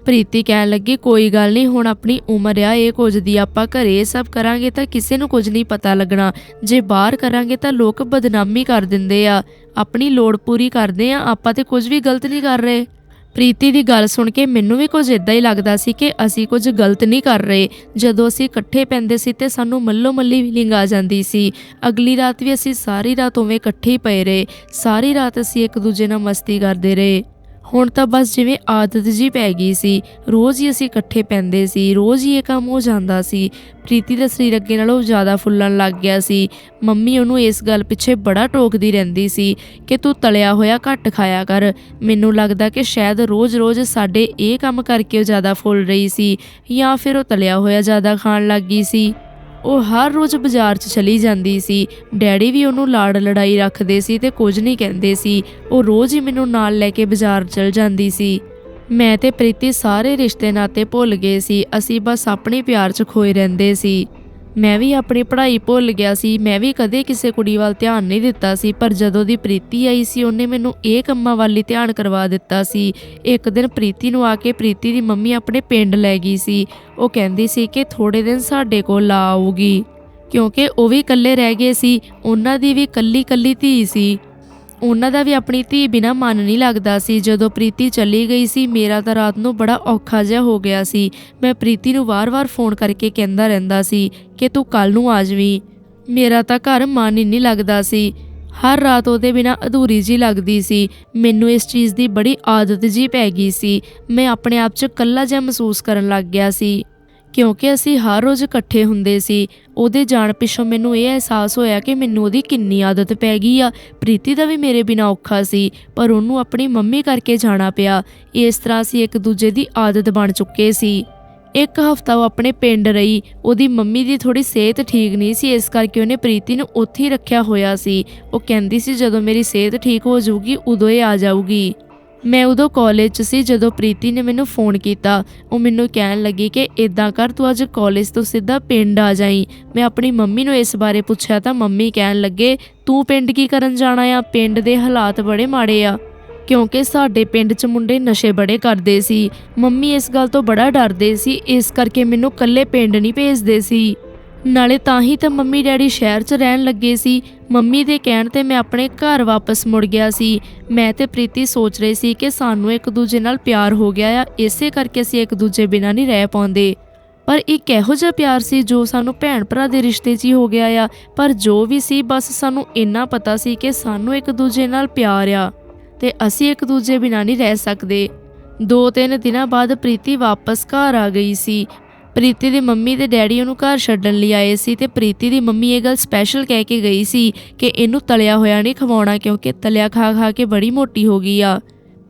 [SPEAKER 1] ਪ੍ਰੀਤੀ ਕਹਿਣ ਲੱਗੀ, ਕੋਈ ਗੱਲ ਨਹੀਂ, ਹੁਣ ਆਪਣੀ ਉਮਰ ਆ, ਇਹ ਕੁਝ ਦੀ ਆਪਾਂ ਘਰੇ, ਇਹ ਸਭ ਕਰਾਂਗੇ ਤਾਂ ਕਿਸੇ ਨੂੰ ਕੁਝ ਨਹੀਂ ਪਤਾ ਲੱਗਣਾ। ਜੇ ਬਾਹਰ ਕਰਾਂਗੇ ਤਾਂ ਲੋਕ ਬਦਨਾਮੀ ਕਰ ਦਿੰਦੇ ਆ। ਆਪਣੀ ਲੋੜ ਪੂਰੀ ਕਰਦੇ ਆ, ਆਪਾਂ ਤੇ ਕੁਝ ਵੀ ਗਲਤ ਨਹੀਂ ਕਰ ਰਹੇ। ਪ੍ਰੀਤੀ ਦੀ ਗੱਲ ਸੁਣ ਕੇ ਮੈਨੂੰ ਵੀ ਕੁਝ ਇਦਾਂ ਹੀ ਲੱਗਦਾ ਸੀ ਕਿ ਅਸੀਂ ਕੁਝ ਗਲਤ ਨਹੀਂ ਕਰ ਰਹੇ। ਜਦੋਂ ਅਸੀਂ ਇਕੱਠੇ ਪੈਂਦੇ ਸੀ ਤੇ ਸਾਨੂੰ ਮੱਲੋ ਮੱਲੀ ਫੀਲਿੰਗ ਆ ਜਾਂਦੀ ਸੀ। ਅਗਲੀ ਰਾਤ ਵੀ ਅਸੀਂ ਸਾਰੀ ਰਾਤ ਉਵੇਂ ਇਕੱਠੇ ਹੀ ਪਏ ਰਹੇ। ਸਾਰੀ ਰਾਤ ਅਸੀਂ ਇੱਕ ਦੂਜੇ ਨਾਲ ਮਸਤੀ ਕਰਦੇ ਰਹੇ। ਹੁਣ ਤਾਂ ਬਸ ਜਿਵੇਂ ਆਦਤ ਜੀ ਪੈ ਗਈ ਸੀ, ਰੋਜ਼ ਹੀ ਅਸੀਂ ਇਕੱਠੇ ਪੈਂਦੇ ਸੀ, ਰੋਜ਼ ਹੀ ਇਹ ਕੰਮ ਹੋ ਜਾਂਦਾ ਸੀ। ਪ੍ਰੀਤੀ ਦਾ ਸਰੀਰ ਅੱਗੇ ਨਾਲੋਂ ਜ਼ਿਆਦਾ ਫੁੱਲਣ ਲੱਗ ਗਿਆ ਸੀ। ਮੰਮੀ ਉਹਨੂੰ ਇਸ ਗੱਲ ਪਿੱਛੇ ਬੜਾ ਟੋਕਦੀ ਰਹਿੰਦੀ ਸੀ ਕਿ ਤੂੰ ਤਲਿਆ ਹੋਇਆ ਘੱਟ ਖਾਇਆ ਕਰ। ਮੈਨੂੰ ਲੱਗਦਾ ਕਿ ਸ਼ਾਇਦ ਰੋਜ਼-ਰੋਜ਼ ਸਾਡੇ ਇਹ ਕੰਮ ਕਰਕੇ ਉਹ ਜ਼ਿਆਦਾ ਫੁੱਲ ਰਹੀ ਸੀ ਜਾਂ ਫਿਰ ਉਹ ਤਲਿਆ ਹੋਇਆ ਜ਼ਿਆਦਾ ਖਾਣ ਲੱਗ ਗਈ ਸੀ। ਉਹ ਹਰ ਰੋਜ਼ ਬਾਜ਼ਾਰ 'ਚ ਚਲੀ ਜਾਂਦੀ ਸੀ। ਡੈਡੀ ਵੀ ਉਹਨੂੰ ਲਾੜ ਲੜਾਈ ਰੱਖਦੇ ਸੀ ਤੇ ਕੁਝ ਨਹੀਂ ਕਹਿੰਦੇ ਸੀ। ਉਹ ਰੋਜ਼ ਹੀ ਮੈਨੂੰ ਨਾਲ ਲੈ ਕੇ ਬਾਜ਼ਾਰ ਚਲ ਜਾਂਦੀ ਸੀ। ਮੈਂ ਤੇ ਪ੍ਰੀਤੀ ਸਾਰੇ ਰਿਸ਼ਤੇ ਨਾਤੇ ਭੁੱਲ ਗਏ ਸੀ। ਅਸੀਂ ਬਸ ਆਪਣੇ ਪਿਆਰ 'ਚ ਖੋਏ ਰਹਿੰਦੇ ਸੀ। ਮੈਂ ਵੀ ਆਪਣੀ ਪੜ੍ਹਾਈ ਭੁੱਲ ਗਿਆ ਸੀ, ਮੈਂ ਵੀ ਕਦੇ ਕਿਸੇ ਕੁੜੀ ਵੱਲ ਧਿਆਨ ਨਹੀਂ ਦਿੱਤਾ ਸੀ, ਪਰ ਜਦੋਂ ਦੀ ਪ੍ਰੀਤੀ ਆਈ ਸੀ, ਉਹਨੇ ਮੈਨੂੰ ਇਹ ਕੰਮਾਂ ਵੱਲ ਹੀ ਧਿਆਨ ਕਰਵਾ ਦਿੱਤਾ ਸੀ। ਇੱਕ ਦਿਨ ਪ੍ਰੀਤੀ ਨੂੰ ਆ ਕੇ ਪ੍ਰੀਤੀ ਦੀ ਮੰਮੀ ਆਪਣੇ ਪਿੰਡ ਲੈ ਗਈ ਸੀ। ਉਹ ਕਹਿੰਦੀ ਸੀ ਕਿ ਥੋੜੇ ਦਿਨ ਸਾਡੇ ਕੋਲ ਲਾ ਆਊਗੀ। ਕਿਉਂਕਿ ਉਹ ਵੀ ਇਕੱਲੇ ਰਹਿ ਗਏ ਸੀ, ਉਹਨਾਂ ਦੀ ਵੀ ਇਕੱਲੀ ਇਕੱਲੀ ਧੀ ਸੀ। ਉਹਨਾਂ ਦਾ ਵੀ ਆਪਣੀ ਧੀ ਬਿਨਾ ਮਨ ਨਹੀਂ ਲੱਗਦਾ ਸੀ। ਜਦੋਂ ਪ੍ਰੀਤੀ ਚਲੀ ਗਈ ਸੀ, ਮੇਰਾ ਤਾਂ ਰਾਤ ਨੂੰ ਬੜਾ ਔਖਾ ਜਿਹਾ ਹੋ ਗਿਆ ਸੀ। ਮੈਂ ਪ੍ਰੀਤੀ ਨੂੰ ਵਾਰ-ਵਾਰ ਫੋਨ ਕਰਕੇ ਕਹਿੰਦਾ ਰਹਿੰਦਾ ਸੀ ਕਿ ਤੂੰ ਕੱਲ ਨੂੰ ਆ ਜਾਵੀਂ। ਮੇਰਾ ਤਾਂ ਘਰ ਮਨ ਹੀ ਨਹੀਂ ਲੱਗਦਾ ਸੀ। ਹਰ ਰਾਤ ਉਹਦੇ ਬਿਨਾ ਅਧੂਰੀ ਜੀ ਲੱਗਦੀ ਸੀ। ਮੈਨੂੰ ਇਸ ਚੀਜ਼ ਦੀ ਬੜੀ ਆਦਤ ਜੀ ਪੈ ਗਈ ਸੀ। ਮੈਂ ਆਪਣੇ ਆਪ 'ਚ ਇਕੱਲਾ ਜਿਹਾ ਮਹਿਸੂਸ ਕਰਨ ਲੱਗ ਗਿਆ ਸੀ। ਕਿਉਂਕਿ ਅਸੀਂ ਹਰ ਰੋਜ਼ ਇਕੱਠੇ ਹੁੰਦੇ ਸੀ। ਉਹਦੇ ਜਾਣ ਪਿੱਛੋਂ ਮੈਨੂੰ ਇਹ ਅਹਿਸਾਸ ਹੋਇਆ ਕਿ ਮੈਨੂੰ ਉਹਦੀ ਕਿੰਨੀ ਆਦਤ ਪੈ ਗਈ ਆ। ਪ੍ਰੀਤੀ ਦਾ ਵੀ ਮੇਰੇ ਬਿਨਾ ਔਖਾ ਸੀ, ਪਰ ਉਹਨੂੰ ਆਪਣੀ ਮੰਮੀ ਕਰਕੇ ਜਾਣਾ ਪਿਆ। ਇਸ ਤਰ੍ਹਾਂ ਅਸੀਂ ਇੱਕ ਦੂਜੇ ਦੀ ਆਦਤ ਬਣ ਚੁੱਕੇ ਸੀ। ਇੱਕ ਹਫਤਾ ਉਹ ਆਪਣੇ ਪਿੰਡ ਰਹੀ। ਉਹਦੀ ਮੰਮੀ ਦੀ ਥੋੜੀ ਸਿਹਤ ਠੀਕ ਨਹੀਂ ਸੀ, ਇਸ ਕਰਕੇ ਉਹਨੇ ਪ੍ਰੀਤੀ ਨੂੰ ਉੱਥੇ ਹੀ ਰੱਖਿਆ ਹੋਇਆ ਸੀ। ਉਹ ਕਹਿੰਦੀ ਸੀ ਜਦੋਂ ਮੇਰੀ ਸਿਹਤ ਠੀਕ ਹੋ ਜਾਊਗੀ, ਉਦੋਂ ਇਹ ਆ ਜਾਊਗੀ। ਮੈਂ ਉਦੋਂ ਕਾਲਜ 'ਚ ਸੀ ਜਦੋਂ ਪ੍ਰੀਤੀ ਨੇ ਮੈਨੂੰ ਫੋਨ ਕੀਤਾ। ਉਹ ਮੈਨੂੰ ਕਹਿਣ ਲੱਗੀ ਕਿ ਇਦਾਂ ਕਰ, ਤੂੰ ਅੱਜ ਕਾਲਜ ਤੋਂ ਸਿੱਧਾ ਪਿੰਡ ਆ ਜਾਈਂ। ਮੈਂ ਆਪਣੀ ਮੰਮੀ ਨੂੰ ਇਸ ਬਾਰੇ ਪੁੱਛਿਆ ਤਾਂ ਮੰਮੀ ਕਹਿਣ ਲੱਗੇ, ਤੂੰ ਪਿੰਡ ਕੀ ਕਰਨ ਜਾਣਾ ਆ? ਪਿੰਡ ਦੇ ਹਾਲਾਤ ਬੜੇ ਮਾੜੇ ਆ। ਕਿਉਂਕਿ ਸਾਡੇ ਪਿੰਡ 'ਚ ਮੁੰਡੇ ਨਸ਼ੇ ਬੜੇ ਕਰਦੇ ਸੀ। ਮੰਮੀ ਇਸ ਗੱਲ ਤੋਂ ਬੜਾ ਡਰਦੇ ਸੀ, ਇਸ ਕਰਕੇ ਮੈਨੂੰ ਇਕੱਲੇ ਪਿੰਡ ਨਹੀਂ ਭੇਜਦੇ ਸੀ। ਨਾਲੇ ਤਾਂ ਹੀ ਤਾਂ ਮੰਮੀ ਡੈਡੀ ਸ਼ਹਿਰ 'ਚ ਰਹਿਣ ਲੱਗੇ ਸੀ। ਮੰਮੀ ਦੇ ਕਹਿਣ ਤੇ ਮੈਂ ਆਪਣੇ ਘਰ ਵਾਪਸ ਮੁੜ ਗਿਆ ਸੀ। ਮੈਂ ਤੇ ਪ੍ਰੀਤੀ ਸੋਚ ਰਹੀ ਸੀ ਕਿ ਸਾਨੂੰ ਇੱਕ ਦੂਜੇ ਨਾਲ ਪਿਆਰ ਹੋ ਗਿਆ ਆ, ਇਸੇ ਕਰਕੇ ਅਸੀਂ ਇੱਕ ਦੂਜੇ ਬਿਨਾਂ ਨਹੀਂ ਰਹਿ ਪਾਉਂਦੇ। ਪਰ ਇੱਕ ਇਹੋ ਜਿਹਾ ਪਿਆਰ ਸੀ ਜੋ ਸਾਨੂੰ ਭੈਣ ਭਰਾ ਦੇ ਰਿਸ਼ਤੇ 'ਚ ਹੀ ਹੋ ਗਿਆ ਆ? ਪਰ ਜੋ ਵੀ ਸੀ, ਬਸ ਸਾਨੂੰ ਇੰਨਾ ਪਤਾ ਸੀ ਕਿ ਸਾਨੂੰ ਇੱਕ ਦੂਜੇ ਨਾਲ ਪਿਆਰ ਆ ਤੇ ਅਸੀਂ ਇੱਕ ਦੂਜੇ ਬਿਨਾਂ ਨਹੀਂ ਰਹਿ ਸਕਦੇ। ਦੋ ਤਿੰਨ ਦਿਨਾਂ ਬਾਅਦ ਪ੍ਰੀਤੀ ਵਾਪਸ ਘਰ ਆ ਗਈ ਸੀ। ਪ੍ਰੀਤੀ ਦੀ ਮੰਮੀ ਤੇ ਡੈਡੀ ਉਹਨੂੰ ਘਰ ਛੱਡਣ ਲਈ ਆਏ ਸੀ ਤੇ ਪ੍ਰੀਤੀ ਦੀ ਮੰਮੀ ਇਹ ਗੱਲ ਸਪੈਸ਼ਲ ਕਹਿ ਕੇ ਗਈ ਸੀ ਕਿ ਇਹਨੂੰ ਤਲਿਆ ਹੋਇਆ ਨਹੀਂ ਖਵਾਉਣਾ ਕਿਉਂਕਿ ਤਲਿਆ ਖਾ ਖਾ ਕੇ ਬੜੀ ਮੋਟੀ ਹੋ ਗਈ ਆ।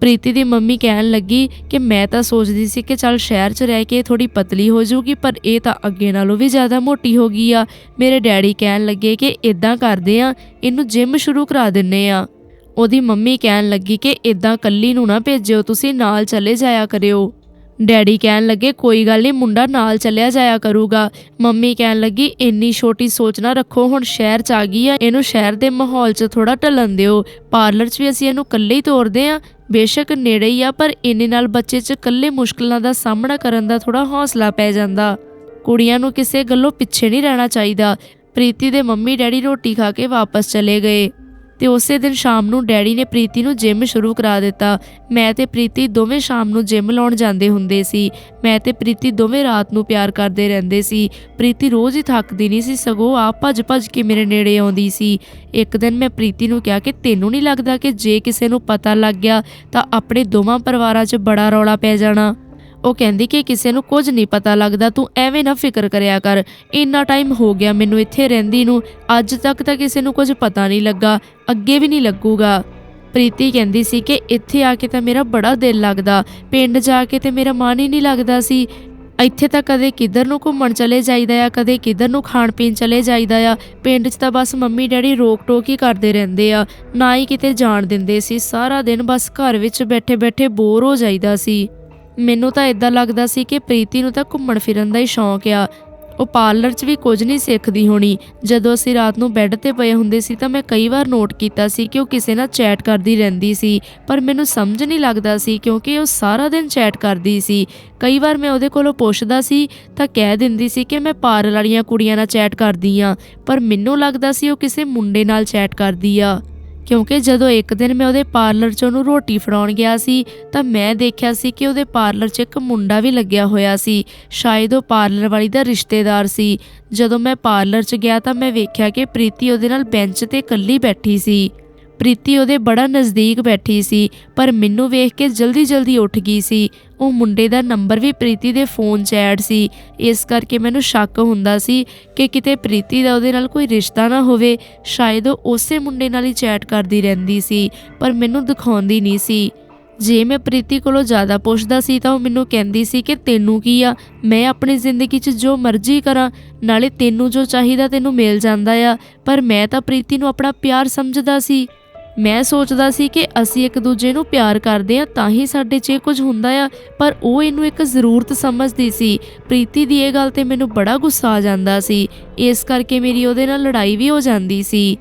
[SPEAKER 1] ਪ੍ਰੀਤੀ ਦੀ ਮੰਮੀ ਕਹਿਣ ਲੱਗੀ ਕਿ ਮੈਂ ਤਾਂ ਸੋਚਦੀ ਸੀ ਕਿ ਚੱਲ ਸ਼ਹਿਰ 'ਚ ਰਹਿ ਕੇ ਥੋੜੀ ਪਤਲੀ ਹੋ ਜਾਊਗੀ, ਪਰ ਇਹ ਤਾਂ ਅੱਗੇ ਨਾਲੋਂ ਵੀ ਜ਼ਿਆਦਾ ਮੋਟੀ ਹੋ ਗਈ ਆ। ਮੇਰੇ ਡੈਡੀ ਕਹਿਣ ਲੱਗੇ ਕਿ ਇਦਾਂ ਕਰਦੇ ਆ, ਇਹਨੂੰ ਜਿਮ ਸ਼ੁਰੂ ਕਰਾ ਦਿੰਨੇ ਆ। ਉਹਦੀ ਮੰਮੀ ਕਹਿਣ ਲੱਗੀ ਕਿ ਇਦਾਂ ਕੱਲੀ ਨੂੰ ਨਾ ਭੇਜਿਓ, ਤੁਸੀਂ ਨਾਲ ਚਲੇ ਜਾਇਆ ਕਰਿਓ। ਡੈਡੀ ਕਹਿਣ ਲੱਗੇ, ਕੋਈ ਗੱਲ ਨਹੀਂ ਮੁੰਡਾ ਨਾਲ ਚੱਲਿਆ ਜਾਇਆ ਕਰੂਗਾ। ਮੰਮੀ ਕਹਿਣ ਲੱਗੀ, ਇੰਨੀ ਛੋਟੀ ਸੋਚ ਨਾ ਰੱਖੋ, ਹੁਣ ਸ਼ਹਿਰ ਚ ਆ ਗਈ ਆ। ਇਹਨੂੰ ਸ਼ਹਿਰ ਦੇ ਮਾਹੌਲ 'ਚ ਥੋੜਾ ਢਲਣ ਦਿਓ। ਪਾਰਲਰ 'ਚ ਵੀ ਅਸੀਂ ਇਹਨੂੰ ਇਕੱਲੇ ਹੀ ਤੋਰਦੇ ਆ। ਬੇਸ਼ੱਕ ਨੇੜੇ ਹੀ ਆ, ਪਰ ਇੰਨੇ ਨਾਲ ਬੱਚੇ 'ਚ ਇਕੱਲੇ ਮੁਸ਼ਕਲਾਂ ਦਾ ਸਾਹਮਣਾ ਕਰਨ ਦਾ ਥੋੜਾ ਹੌਸਲਾ ਪੈ ਜਾਂਦਾ। ਕੁੜੀਆਂ ਨੂੰ ਕਿਸੇ ਗੱਲੋਂ ਪਿੱਛੇ ਨਹੀਂ ਰਹਿਣਾ ਚਾਹੀਦਾ। ਪ੍ਰੀਤੀ ਦੇ ਮੰਮੀ ਡੈਡੀ ਰੋਟੀ ਖਾ ਕੇ ਵਾਪਸ ਚਲੇ ਗਏ। ਤੇ ਉਸੇ ਦਿਨ ਸ਼ਾਮ ਨੂੰ ਡੈਡੀ ਨੇ ਪ੍ਰੀਤੀ ਨੂੰ ਜਿਮ ਸ਼ੁਰੂ ਕਰਾ ਦਿੱਤਾ। ਮੈਂ ਤੇ ਪ੍ਰੀਤੀ ਦੋਵੇਂ ਸ਼ਾਮ ਨੂੰ ਜਿਮ ਲਾਉਣ ਜਾਂਦੇ ਹੁੰਦੇ ਸੀ। ਮੈਂ ਤੇ ਪ੍ਰੀਤੀ ਦੋਵੇਂ ਰਾਤ ਨੂੰ ਪਿਆਰ ਕਰਦੇ ਰਹਿੰਦੇ ਸੀ। ਪ੍ਰੀਤੀ ਰੋਜ਼ ਹੀ ਥੱਕਦੀ ਨਹੀਂ ਸੀ, ਸਗੋਂ ਆਪ ਭੱਜ ਭੱਜ ਕੇ ਮੇਰੇ ਨੇੜੇ ਆਉਂਦੀ ਸੀ। ਇੱਕ ਦਿਨ ਮੈਂ ਪ੍ਰੀਤੀ ਨੂੰ ਕਿਹਾ ਕਿ ਤੈਨੂੰ ਨਹੀਂ ਲੱਗਦਾ ਕਿ ਜੇ ਕਿਸੇ ਨੂੰ ਪਤਾ ਲੱਗ ਗਿਆ ਤਾਂ ਆਪਣੇ ਦੋਵਾਂ ਪਰਿਵਾਰਾਂ 'ਚ ਬੜਾ ਰੌਲਾ ਪੈ ਜਾਣਾ? ਉਹ ਕਹਿੰਦੀ ਕਿ ਕਿਸੇ ਨੂੰ ਕੁਝ ਨਹੀਂ ਪਤਾ ਲੱਗਦਾ, ਤੂੰ ਐਵੇਂ ਨਾ ਫਿਕਰ ਕਰਿਆ ਕਰ। ਇੰਨਾ ਟਾਈਮ ਹੋ ਗਿਆ ਮੈਨੂੰ ਇੱਥੇ ਰਹਿੰਦੀ ਨੂੰ। ਅੱਜ ਤੱਕ ਤਾਂ ਕਿਸੇ ਨੂੰ ਕੁਝ ਪਤਾ ਨਹੀਂ ਲੱਗਾ, ਅੱਗੇ ਵੀ ਨਹੀਂ ਲੱਗੂਗਾ। ਪ੍ਰੀਤੀ ਕਹਿੰਦੀ ਸੀ ਕਿ ਇੱਥੇ ਆ ਕੇ ਤਾਂ ਮੇਰਾ ਬੜਾ ਦਿਲ ਲੱਗਦਾ। ਪਿੰਡ ਜਾ ਕੇ ਤੇ ਮੇਰਾ ਮਨ ਹੀ ਨਹੀਂ ਲੱਗਦਾ ਸੀ। ਇੱਥੇ ਤਾਂ ਕਦੇ ਕਿੱਧਰ ਨੂੰ ਘੁੰਮਣ ਚਲੇ ਜਾਈਦਾ ਆ, ਕਦੇ ਕਿੱਧਰ ਨੂੰ ਖਾਣ ਪੀਣ ਚਲੇ ਜਾਈਦਾ ਆ। ਪਿੰਡ 'ਚ ਤਾਂ ਬਸ ਮੰਮੀ ਡੈਡੀ ਰੋਕ ਟੋਕ ਹੀ ਕਰਦੇ ਰਹਿੰਦੇ ਆ। ਨਾ ਹੀ ਕਿਤੇ ਜਾਣ ਦਿੰਦੇ ਸੀ। ਸਾਰਾ ਦਿਨ ਬਸ ਘਰ ਵਿੱਚ ਬੈਠੇ ਬੈਠੇ ਬੋਰ ਹੋ ਜਾਈਦਾ ਸੀ। ਮੈਨੂੰ ਤਾਂ ਇਦਾਂ ਲੱਗਦਾ ਸੀ ਕਿ ਪ੍ਰੀਤੀ ਨੂੰ ਤਾਂ ਘੁੰਮਣ ਫਿਰਨ ਦਾ ਹੀ ਸ਼ੌਂਕ ਆ। ਉਹ ਪਾਰਲਰ 'ਚ ਵੀ ਕੁਝ ਨਹੀਂ ਸਿੱਖਦੀ ਹੋਣੀ। ਜਦੋਂ ਅਸੀਂ ਰਾਤ ਨੂੰ ਬੈੱਡ ਤੇ ਪਏ ਹੁੰਦੇ ਸੀ ਤਾਂ ਮੈਂ ਕਈ ਵਾਰ ਨੋਟ ਕੀਤਾ ਸੀ ਕਿ ਉਹ ਕਿਸੇ ਨਾਲ ਚੈਟ ਕਰਦੀ ਰਹਿੰਦੀ ਸੀ। ਪਰ ਮੈਨੂੰ ਸਮਝ ਨਹੀਂ ਲੱਗਦਾ ਸੀ ਕਿਉਂਕਿ ਉਹ ਸਾਰਾ ਦਿਨ ਚੈਟ ਕਰਦੀ ਸੀ। ਕਈ ਵਾਰ ਮੈਂ ਉਹਦੇ ਕੋਲੋਂ ਪੁੱਛਦਾ ਸੀ ਤਾਂ ਕਹਿ ਦਿੰਦੀ ਸੀ ਕਿ ਮੈਂ ਪਾਰਲਰ ਵਾਲੀਆਂ ਕੁੜੀਆਂ ਨਾਲ ਚੈਟ ਕਰਦੀ ਆ। ਪਰ ਮੈਨੂੰ ਲੱਗਦਾ ਸੀ ਉਹ ਕਿਸੇ ਮੁੰਡੇ ਨਾਲ ਚੈਟ ਕਰਦੀ ਆ। ਕਿਉਂਕਿ ਜਦੋਂ ਇੱਕ ਦਿਨ ਮੈਂ ਉਹਦੇ ਪਾਰਲਰ 'ਚ ਉਹਨੂੰ ਰੋਟੀ ਫੜਾਉਣ ਗਿਆ ਸੀ, ਤਾਂ ਮੈਂ ਦੇਖਿਆ ਸੀ ਕਿ ਉਹਦੇ ਪਾਰਲਰ 'ਚ ਇੱਕ ਮੁੰਡਾ ਵੀ ਲੱਗਿਆ ਹੋਇਆ ਸੀ। ਸ਼ਾਇਦ ਉਹ ਪਾਰਲਰ ਵਾਲੀ ਦਾ ਰਿਸ਼ਤੇਦਾਰ ਸੀ। ਜਦੋਂ ਮੈਂ ਪਾਰਲਰ 'ਚ ਗਿਆ ਤਾਂ ਮੈਂ ਵੇਖਿਆ ਕਿ ਪ੍ਰੀਤੀ ਉਹਦੇ ਨਾਲ ਬੈਂਚ ਤੇ ਇਕੱਲੀ ਬੈਠੀ ਸੀ। ਪ੍ਰੀਤੀ ਉਹਦੇ ਬੜਾ ਨਜ਼ਦੀਕ ਬੈਠੀ ਸੀ, ਪਰ ਮੈਨੂੰ ਵੇਖ ਕੇ ਜਲਦੀ-ਜਲਦੀ ਉੱਠ ਗਈ ਸੀ। ਉਹ ਮੁੰਡੇ ਦਾ ਨੰਬਰ ਵੀ ਪ੍ਰੀਤੀ ਦੇ ਫੋਨ 'ਚ ਐਡ ਸੀ। ਇਸ ਕਰਕੇ ਮੈਨੂੰ ਸ਼ੱਕ ਹੁੰਦਾ ਸੀ ਕਿ ਕਿਤੇ ਪ੍ਰੀਤੀ ਦਾ ਉਹਦੇ ਨਾਲ ਕੋਈ ਰਿਸ਼ਤਾ ਨਾ ਹੋਵੇ। ਸ਼ਾਇਦ ਉਹ ਉਸੇ ਮੁੰਡੇ ਨਾਲ ਹੀ ਚੈਟ ਕਰਦੀ ਰਹਿੰਦੀ ਸੀ, ਪਰ ਮੈਨੂੰ ਦਿਖਾਉਂਦੀ ਨਹੀਂ ਸੀ। ਜੇ ਮੈਂ ਪ੍ਰੀਤੀ ਕੋਲੋਂ ਜ਼ਿਆਦਾ ਪੁੱਛਦਾ ਸੀ ਤਾਂ ਉਹ ਮੈਨੂੰ ਕਹਿੰਦੀ ਸੀ ਕਿ ਤੈਨੂੰ ਕੀ ਆ? ਮੈਂ ਆਪਣੀ ਜ਼ਿੰਦਗੀ 'ਚ ਜੋ ਮਰਜ਼ੀ ਕਰਾਂ, ਨਾਲੇ ਤੈਨੂੰ ਜੋ ਚਾਹੀਦਾ ਤੈਨੂੰ ਮਿਲ ਜਾਂਦਾ ਆ। ਪਰ ਮੈਂ ਤਾਂ ਪ੍ਰੀਤੀ ਨੂੰ ਆਪਣਾ ਪਿਆਰ ਸਮਝਦਾ ਸੀ। ਮੈਂ ਸੋਚਦਾ ਸੀ ਕਿ ਅਸੀਂ ਇੱਕ ਦੂਜੇ ਨੂੰ ਪਿਆਰ ਕਰਦੇ ਆ ਤਾਂ ਹੀ ਸਾਡੇ 'ਚ ਇਹ ਕੁਝ ਹੁੰਦਾ ਆ। ਪਰ ਉਹ ਇਹਨੂੰ ਇੱਕ ਜ਼ਰੂਰਤ ਸਮਝਦੀ ਸੀ। ਪ੍ਰੀਤੀ ਦੀ ਇਹ ਗੱਲ ਤੇ ਮੈਨੂੰ ਬੜਾ ਗੁੱਸਾ ਆ ਜਾਂਦਾ ਸੀ। ਇਸ ਕਰਕੇ ਮੇਰੀ ਉਹਦੇ ਨਾਲ ਲੜਾਈ ਵੀ ਹੋ ਜਾਂਦੀ ਸੀ।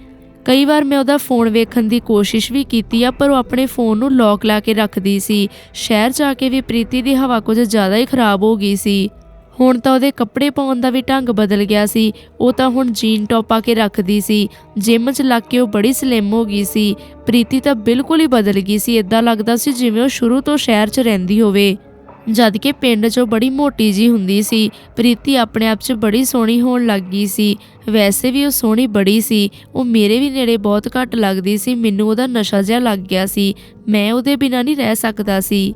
[SPEAKER 1] ਕਈ ਵਾਰ ਮੈਂ ਉਹਦਾ ਫੋਨ ਵੇਖਣ ਦੀ ਕੋਸ਼ਿਸ਼ ਵੀ ਕੀਤੀ ਆ, ਪਰ ਉਹ ਆਪਣੇ ਫੋਨ ਨੂੰ ਲੌਕ ਲਾ ਕੇ ਰੱਖਦੀ ਸੀ। ਸ਼ਹਿਰ ਜਾ ਕੇ ਵੀ ਪ੍ਰੀਤੀ ਦੀ ਹਵਾ ਕੁਝ ਜ਼ਿਆਦਾ ਹੀ ਖਰਾਬ ਹੋ ਗਈ ਸੀ। ਹੁਣ ਤਾਂ ਉਹਦੇ ਕੱਪੜੇ ਪਾਉਣ ਦਾ ਵੀ ਢੰਗ ਬਦਲ ਗਿਆ ਸੀ। ਉਹ ਤਾਂ ਹੁਣ ਜੀਨ ਟੌਪ ਆ ਕੇ ਰੱਖਦੀ ਸੀ। ਜਿਮ 'ਚ ਲੱਗ ਕੇ ਉਹ ਬੜੀ ਸਲਿਮ ਹੋ ਗਈ ਸੀ। ਪ੍ਰੀਤੀ ਤਾਂ ਬਿਲਕੁਲ ਹੀ ਬਦਲ ਗਈ ਸੀ। ਇਦਾਂ ਲੱਗਦਾ ਸੀ ਜਿਵੇਂ ਉਹ ਸ਼ੁਰੂ ਤੋਂ ਸ਼ਹਿਰ 'ਚ ਰਹਿੰਦੀ ਹੋਵੇ। ਜਦ ਕਿ ਪਿੰਡ 'ਚੋਂ ਬੜੀ ਮੋਟੀ ਜੀ ਹੁੰਦੀ ਸੀ। ਪ੍ਰੀਤੀ ਆਪਣੇ ਆਪ 'ਚ ਬੜੀ ਸੋਹਣੀ ਹੋਣ ਲੱਗ ਗਈ ਸੀ। ਵੈਸੇ ਵੀ ਉਹ ਸੋਹਣੀ ਬੜੀ ਸੀ। ਉਹ ਮੇਰੇ ਵੀ ਨੇੜੇ ਬਹੁਤ ਘੱਟ ਲੱਗਦੀ ਸੀ। ਮੈਨੂੰ ਉਹਦਾ ਨਸ਼ਾ ਜਿਹਾ ਲੱਗ ਗਿਆ ਸੀ। ਮੈਂ ਉਹਦੇ ਬਿਨਾਂ ਨਹੀਂ ਰਹਿ ਸਕਦਾ ਸੀ।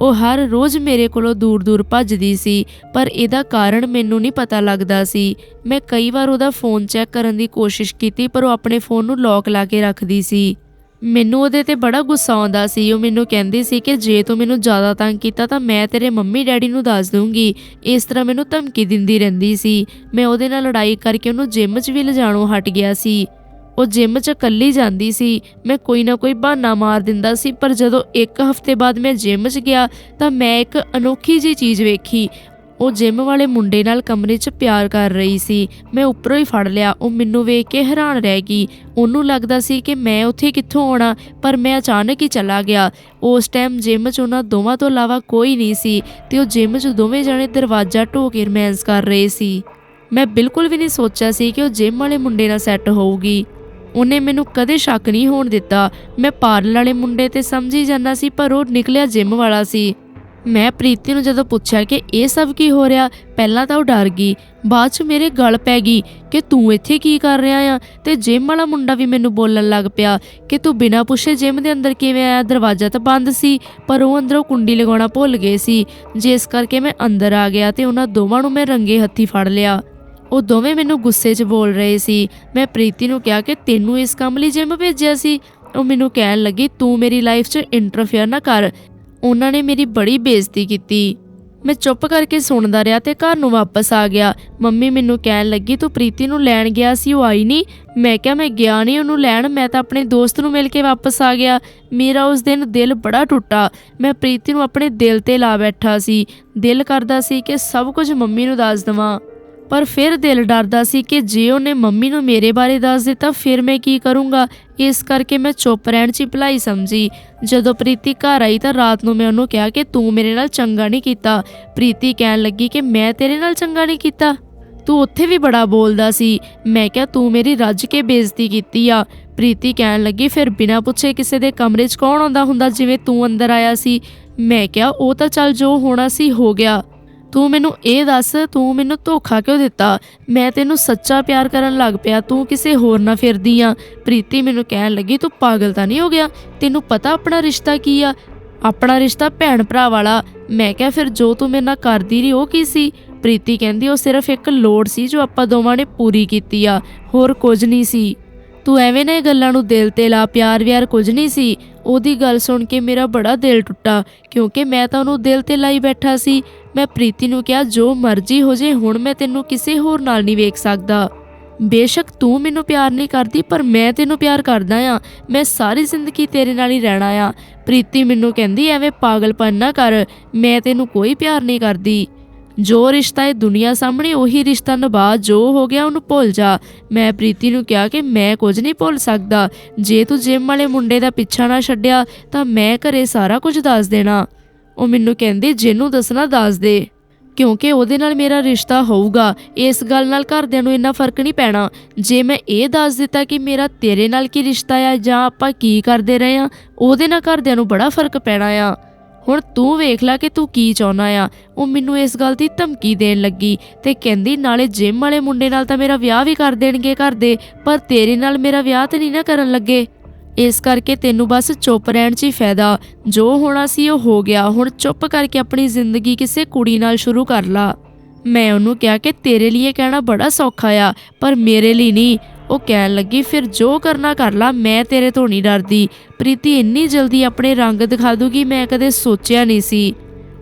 [SPEAKER 1] ਉਹ ਹਰ ਰੋਜ਼ ਮੇਰੇ ਕੋਲੋਂ ਦੂਰ-ਦੂਰ ਭੱਜਦੀ ਸੀ, ਪਰ ਇਹਦਾ ਕਾਰਨ ਮੈਨੂੰ ਨਹੀਂ ਪਤਾ ਲੱਗਦਾ ਸੀ। ਮੈਂ ਕਈ ਵਾਰ ਉਹਦਾ ਫੋਨ ਚੈੱਕ ਕਰਨ ਦੀ ਕੋਸ਼ਿਸ਼ ਕੀਤੀ, ਪਰ ਉਹ ਆਪਣੇ ਫੋਨ ਨੂੰ ਲੌਕ ਲਾ ਕੇ ਰੱਖਦੀ ਸੀ। ਮੈਨੂੰ ਉਹਦੇ ਤੇ ਬੜਾ ਗੁੱਸਾ ਆਉਂਦਾ ਸੀ। ਉਹ ਮੈਨੂੰ ਕਹਿੰਦੀ ਸੀ ਕਿ ਜੇ ਤੂੰ ਮੈਨੂੰ ਜ਼ਿਆਦਾ ਤੰਗ ਕੀਤਾ ਤਾਂ ਮੈਂ ਤੇਰੇ ਮੰਮੀ ਡੈਡੀ ਨੂੰ ਦੱਸ ਦੂੰਗੀ। ਇਸ ਤਰ੍ਹਾਂ ਮੈਨੂੰ ਧਮਕੀ ਦਿੰਦੀ ਰਹਿੰਦੀ ਸੀ। ਮੈਂ ਉਹਦੇ ਨਾਲ ਲੜਾਈ ਕਰਕੇ ਉਹਨੂੰ ਜਿਮ 'ਚ ਵੀ ਲਿਜਾਣੋਂ ਹਟ ਗਿਆ ਸੀ। ਉਹ ਜਿਮ 'ਚ ਇਕੱਲੀ ਜਾਂਦੀ ਸੀ। ਮੈਂ ਕੋਈ ਨਾ ਕੋਈ ਬਹਾਨਾ ਮਾਰ ਦਿੰਦਾ ਸੀ, ਪਰ ਜਦੋਂ ਇੱਕ ਹਫ਼ਤੇ ਬਾਅਦ ਮੈਂ ਜਿਮ 'ਚ ਗਿਆ, ਤਾਂ ਮੈਂ ਇੱਕ ਅਨੋਖੀ ਜੀ ਚੀਜ਼ ਵੇਖੀ। ਉਹ ਜਿਮ ਵਾਲੇ ਮੁੰਡੇ ਨਾਲ ਕਮਰੇ 'ਚ ਪਿਆਰ ਕਰ ਰਹੀ ਸੀ। ਮੈਂ ਉੱਪਰੋਂ ਹੀ ਫੜ ਲਿਆ। ਉਹ ਮੈਨੂੰ ਵੇਖ ਕੇ ਹੈਰਾਨ ਰਹਿ ਗਈ। ਉਹਨੂੰ ਲੱਗਦਾ ਸੀ ਕਿ ਮੈਂ ਉੱਥੇ ਕਿੱਥੋਂ ਆਉਣਾ, ਪਰ ਮੈਂ ਅਚਾਨਕ ਹੀ ਚਲਾ ਗਿਆ। ਉਸ ਟਾਈਮ ਜਿਮ 'ਚ ਉਹਨਾਂ ਦੋਵਾਂ ਤੋਂ ਇਲਾਵਾ ਕੋਈ ਨਹੀਂ ਸੀ, ਤੇ ਉਹ ਜਿਮ 'ਚ ਦੋਵੇਂ ਜਣੇ ਦਰਵਾਜ਼ਾ ਢੋ ਕੇ ਰਮੈਂਸ ਕਰ ਰਹੇ ਸੀ। ਮੈਂ ਬਿਲਕੁਲ ਵੀ ਨਹੀਂ ਸੋਚਿਆ ਸੀ ਕਿ ਉਹ ਜਿਮ ਵਾਲੇ ਮੁੰਡੇ ਨਾਲ ਸੈੱਟ ਹੋਊਗੀ। ਉਹਨੇ ਮੈਨੂੰ ਕਦੇ ਸ਼ੱਕ ਨਹੀਂ ਹੋਣ ਦਿੱਤਾ। ਮੈਂ ਪਾਰਲਰ ਵਾਲੇ ਮੁੰਡੇ ਤੇ ਸਮਝੀ ਜਾਂਦਾ ਸੀ, ਪਰ ਉਹ ਨਿਕਲਿਆ ਜਿਮ ਵਾਲਾ ਸੀ। ਮੈਂ ਪ੍ਰੀਤੀ ਨੂੰ ਜਦੋਂ ਪੁੱਛਿਆ ਕਿ ਇਹ ਸਭ ਕੀ ਹੋ ਰਿਹਾ, ਪਹਿਲਾਂ ਤਾਂ ਉਹ ਡਰ ਗਈ। ਬਾਅਦ ਚ ਮੇਰੇ ਗਲ ਪੈ ਗਈ ਕਿ ਤੂੰ ਇੱਥੇ ਕੀ ਕਰ ਰਿਹਾ ਆ ਤੇ ਜਿਮ ਵਾਲਾ ਮੁੰਡਾ ਵੀ ਮੈਨੂੰ ਬੋਲਣ ਲੱਗ ਪਿਆ ਕਿ ਤੂੰ ਬਿਨਾਂ ਪੁੱਛੇ ਜਿਮ ਦੇ ਅੰਦਰ ਕਿਵੇਂ ਆਇਆ? ਦਰਵਾਜ਼ਾ ਤਾਂ ਬੰਦ ਸੀ, ਪਰ ਉਹ ਅੰਦਰੋਂ ਕੁੰਡੀ ਲਗਾਉਣਾ ਭੁੱਲ ਗਏ ਸੀ। ਜਿਸ ਕਰਕੇ ਮੈਂ ਅੰਦਰ ਆ ਗਿਆ ਤੇ ਉਹਨਾਂ ਦੋਵਾਂ ਨੂੰ ਮੈਂ ਰੰਗੇ ਹੱਥੀ ਫੜ ਲਿਆ। ਉਹ ਦੋਵੇਂ ਮੈਨੂੰ ਗੁੱਸੇ 'ਚ ਬੋਲ ਰਹੇ ਸੀ। ਮੈਂ ਪ੍ਰੀਤੀ ਨੂੰ ਕਿਹਾ ਕਿ ਤੈਨੂੰ ਇਸ ਕੰਮ ਲਈ ਜਿਮ ਭੇਜਿਆ ਸੀ। ਉਹ ਮੈਨੂੰ ਕਹਿਣ ਲੱਗੀ, ਤੂੰ ਮੇਰੀ ਲਾਈਫ 'ਚ ਇੰਟਰਫੇਅਰ ਨਾ ਕਰ। ਉਹਨਾਂ ਨੇ ਮੇਰੀ ਬੜੀ ਬੇਇੱਜ਼ਤੀ ਕੀਤੀ। ਮੈਂ ਚੁੱਪ ਕਰਕੇ ਸੁਣਦਾ ਰਿਹਾ ਤੇ ਘਰ ਨੂੰ ਵਾਪਸ ਆ ਗਿਆ। ਮੰਮੀ ਮੈਨੂੰ ਕਹਿਣ ਲੱਗੀ, ਤੂੰ ਪ੍ਰੀਤੀ ਨੂੰ ਲੈਣ ਗਿਆ ਸੀ, ਉਹ ਆਈ ਨਹੀਂ। ਮੈਂ ਕਿਹਾ, ਮੈਂ ਗਿਆ ਨਹੀਂ ਉਹਨੂੰ ਲੈਣ। ਮੈਂ ਤਾਂ ਆਪਣੇ ਦੋਸਤ ਨੂੰ ਮਿਲ ਕੇ ਵਾਪਸ ਆ ਗਿਆ। ਮੇਰਾ ਉਸ ਦਿਨ ਦਿਲ ਬੜਾ ਟੁੱਟਾ। ਮੈਂ ਪ੍ਰੀਤੀ ਨੂੰ ਆਪਣੇ ਦਿਲ ਤੇ ਲਾ ਬੈਠਾ ਸੀ। ਦਿਲ ਕਰਦਾ ਸੀ ਕਿ ਸਭ ਕੁਝ ਮੰਮੀ ਨੂੰ ਦੱਸ ਦਵਾਂ। ਪਰ ਫਿਰ ਦਿਲ ਡਰਦਾ ਸੀ ਕਿ ਜੇ ਉਹਨੇ ਮੰਮੀ ਨੂੰ ਮੇਰੇ ਬਾਰੇ ਦੱਸ ਦਿੱਤਾ, ਫਿਰ ਮੈਂ ਕੀ ਕਰੂੰਗਾ? ਇਸ ਕਰਕੇ ਮੈਂ ਚੁੱਪ ਰਹਿਣ 'ਚ ਹੀ ਭਲਾਈ ਸਮਝੀ। ਜਦੋਂ ਪ੍ਰੀਤੀ ਘਰ ਆਈ ਤਾਂ ਰਾਤ ਨੂੰ ਮੈਂ ਉਹਨੂੰ ਕਿਹਾ ਕਿ ਤੂੰ ਮੇਰੇ ਨਾਲ ਚੰਗਾ ਨਹੀਂ ਕੀਤਾ। ਪ੍ਰੀਤੀ ਕਹਿਣ ਲੱਗੀ ਕਿ ਮੈਂ ਤੇਰੇ ਨਾਲ ਚੰਗਾ ਨਹੀਂ ਕੀਤਾ। ਤੂੰ ਉੱਥੇ ਵੀ ਬੜਾ ਬੋਲਦਾ ਸੀ। ਮੈਂ ਕਿਹਾ, ਤੂੰ ਮੇਰੀ ਰੱਜ ਕੇ ਬੇਇੱਜ਼ਤੀ ਕੀਤੀ ਆ। ਪ੍ਰੀਤੀ ਕਹਿਣ ਲੱਗੀ, ਫਿਰ ਬਿਨਾਂ ਪੁੱਛੇ ਕਿਸੇ ਦੇ ਕਮਰੇ 'ਚ ਕੌਣ ਆਉਂਦਾ ਹੁੰਦਾ ਜਿਵੇਂ ਤੂੰ ਅੰਦਰ ਆਇਆ ਸੀ? ਮੈਂ ਕਿਹਾ, ਉਹ ਤਾਂ ਚੱਲ ਜੋ ਹੋਣਾ ਸੀ, ਹੋ ਗਿਆ। ਤੂੰ ਮੈਨੂੰ ਇਹ ਦੱਸ, ਤੂੰ ਮੈਨੂੰ ਧੋਖਾ ਕਿਉਂ ਦਿੱਤਾ? ਮੈਂ ਤੈਨੂੰ ਸੱਚਾ ਪਿਆਰ ਕਰਨ ਲੱਗ ਪਿਆ, ਤੂੰ ਕਿਸੇ ਹੋਰ ਨਾਲ ਫਿਰਦੀ ਆ। ਪ੍ਰੀਤੀ ਮੈਨੂੰ ਕਹਿਣ ਲੱਗੀ, ਤੂੰ ਪਾਗਲ ਤਾਂ ਨਹੀਂ ਹੋ ਗਿਆ? ਤੈਨੂੰ ਪਤਾ ਆਪਣਾ ਰਿਸ਼ਤਾ ਕੀ ਆ? ਆਪਣਾ ਰਿਸ਼ਤਾ ਭੈਣ ਭਰਾ ਵਾਲਾ। ਮੈਂ ਕਿਹਾ, ਫਿਰ ਜੋ ਤੂੰ ਮੇਰੇ ਨਾਲ ਕਰਦੀ ਰਹੀ, ਉਹ ਕੀ ਸੀ? ਪ੍ਰੀਤੀ ਕਹਿੰਦੀ, ਉਹ ਸਿਰਫ ਇੱਕ ਲੋੜ ਸੀ ਜੋ ਆਪਾਂ ਦੋਵਾਂ ਨੇ ਪੂਰੀ ਕੀਤੀ ਆ। ਹੋਰ ਕੁਝ ਨਹੀਂ ਸੀ। ਤੂੰ ਐਵੇਂ ਨਾ ਇਹ ਗੱਲਾਂ ਨੂੰ ਦਿਲ ਤੇ ਲਾ ਪਿਆਰ ਵਿਆਰ ਕੁਝ ਨਹੀਂ ਸੀ। ਉਹਦੀ ਗੱਲ ਸੁਣ ਕੇ ਮੇਰਾ ਬੜਾ ਦਿਲ ਟੁੱਟਾ, ਕਿਉਂਕਿ ਮੈਂ ਤਾਂ ਉਹਨੂੰ ਦਿਲ ਤੇ ਲਾਈ ਬੈਠਾ ਸੀ। ਮੈਂ ਪ੍ਰੀਤੀ ਨੂੰ ਕਿਹਾ, ਜੋ ਮਰਜ਼ੀ ਹੋ ਜੇ, ਹੁਣ ਮੈਂ ਤੈਨੂੰ ਕਿਸੇ ਹੋਰ ਨਾਲ ਨਹੀਂ ਵੇਖ ਸਕਦਾ। ਬੇਸ਼ੱਕ ਤੂੰ ਮੈਨੂੰ ਪਿਆਰ ਨਹੀਂ ਕਰਦੀ, ਪਰ ਮੈਂ ਤੈਨੂੰ ਪਿਆਰ ਕਰਦਾ ਆ। ਮੈਂ ਸਾਰੀ ਜ਼ਿੰਦਗੀ ਤੇਰੇ ਨਾਲ ਹੀ ਰਹਿਣਾ ਆ। ਪ੍ਰੀਤੀ ਮੈਨੂੰ ਕਹਿੰਦੀ, ਐਵੇਂ ਪਾਗਲਪਨ ਨਾ ਕਰ। ਮੈਂ ਤੈਨੂੰ ਕੋਈ ਪਿਆਰ ਨਹੀਂ ਕਰਦੀ। ਜੋ ਰਿਸ਼ਤਾ ਹੈ ਦੁਨੀਆ ਸਾਹਮਣੇ ਉਹੀ ਰਿਸ਼ਤਾ ਨਿਭਾ, ਜੋ ਹੋ ਗਿਆ ਉਹਨੂੰ ਭੁੱਲ ਜਾ। ਮੈਂ ਪ੍ਰੀਤੀ ਨੂੰ ਕਿਹਾ ਕਿ ਮੈਂ ਕੁਝ ਨਹੀਂ ਭੁੱਲ ਸਕਦਾ। ਜੇ ਤੂੰ ਜਿਮ ਵਾਲੇ ਮੁੰਡੇ ਦਾ ਪਿੱਛਾ ਨਾ ਛੱਡਿਆ, ਤਾਂ ਮੈਂ ਘਰੇ ਸਾਰਾ ਕੁਝ ਦੱਸ ਦੇਣਾ। ਉਹ ਮੈਨੂੰ ਕਹਿੰਦੀ, ਜਿਹਨੂੰ ਦੱਸਣਾ ਦੱਸ ਦੇ। ਕਿਉਂਕਿ ਉਹਦੇ ਨਾਲ ਮੇਰਾ ਰਿਸ਼ਤਾ ਹੋਊਗਾ। ਇਸ ਗੱਲ ਨਾਲ ਘਰਦਿਆਂ ਨੂੰ ਇੰਨਾ ਫ਼ਰਕ ਨਹੀਂ ਪੈਣਾ। ਜੇ ਮੈਂ ਇਹ ਦੱਸ ਦਿੱਤਾ ਕਿ ਮੇਰਾ ਤੇਰੇ ਨਾਲ ਕੀ ਰਿਸ਼ਤਾ ਆ ਜਾਂ ਆਪਾਂ ਕੀ ਕਰਦੇ ਰਹੇ ਆ, ਉਹਦੇ ਨਾਲ ਘਰਦਿਆਂ ਨੂੰ ਬੜਾ ਫ਼ਰਕ ਪੈਣਾ ਆ। ਹੁਣ ਤੂੰ ਵੇਖ ਲੈ ਕਿ ਤੂੰ ਕੀ ਚਾਹੁੰਦਾ ਆ। ਉਹ ਮੈਨੂੰ ਇਸ ਗੱਲ ਦੀ ਧਮਕੀ ਦੇਣ ਲੱਗੀ ਤੇ ਕਹਿੰਦੀ, ਨਾਲੇ ਜਿਮ ਵਾਲੇ ਮੁੰਡੇ ਨਾਲ ਤਾਂ ਮੇਰਾ ਵਿਆਹ ਵੀ ਕਰ ਦੇਣਗੇ ਘਰ ਦੇ, ਪਰ ਤੇਰੇ ਨਾਲ ਮੇਰਾ ਵਿਆਹ ਤਾਂ ਨਹੀਂ ਨਾ ਕਰਨ ਲੱਗੇ। ਇਸ ਕਰਕੇ ਤੈਨੂੰ ਬਸ ਚੁੱਪ ਰਹਿਣ 'ਚ ਹੀ ਫਾਇਦਾ। ਜੋ ਹੋਣਾ ਸੀ ਉਹ ਹੋ ਗਿਆ। ਹੁਣ ਚੁੱਪ ਕਰਕੇ ਆਪਣੀ ਜ਼ਿੰਦਗੀ ਕਿਸੇ ਕੁੜੀ ਨਾਲ ਸ਼ੁਰੂ ਕਰ ਲਾ। ਮੈਂ ਉਹਨੂੰ ਕਿਹਾ ਕਿ ਤੇਰੇ ਲਈ ਇਹ ਕਹਿਣਾ ਬੜਾ ਸੌਖਾ ਆ, ਪਰ ਮੇਰੇ ਲਈ ਨਹੀਂ। ਉਹ ਕਹਿਣ ਲੱਗੀ, ਫਿਰ ਜੋ ਕਰਨਾ ਕਰ ਲਾ, ਮੈਂ ਤੇਰੇ ਤੋਂ ਨਹੀਂ ਡਰਦੀ। ਪ੍ਰੀਤੀ ਇੰਨੀ ਜਲਦੀ ਆਪਣੇ ਰੰਗ ਦਿਖਾ ਦੂਗੀ, ਮੈਂ ਕਦੇ ਸੋਚਿਆ ਨਹੀਂ ਸੀ।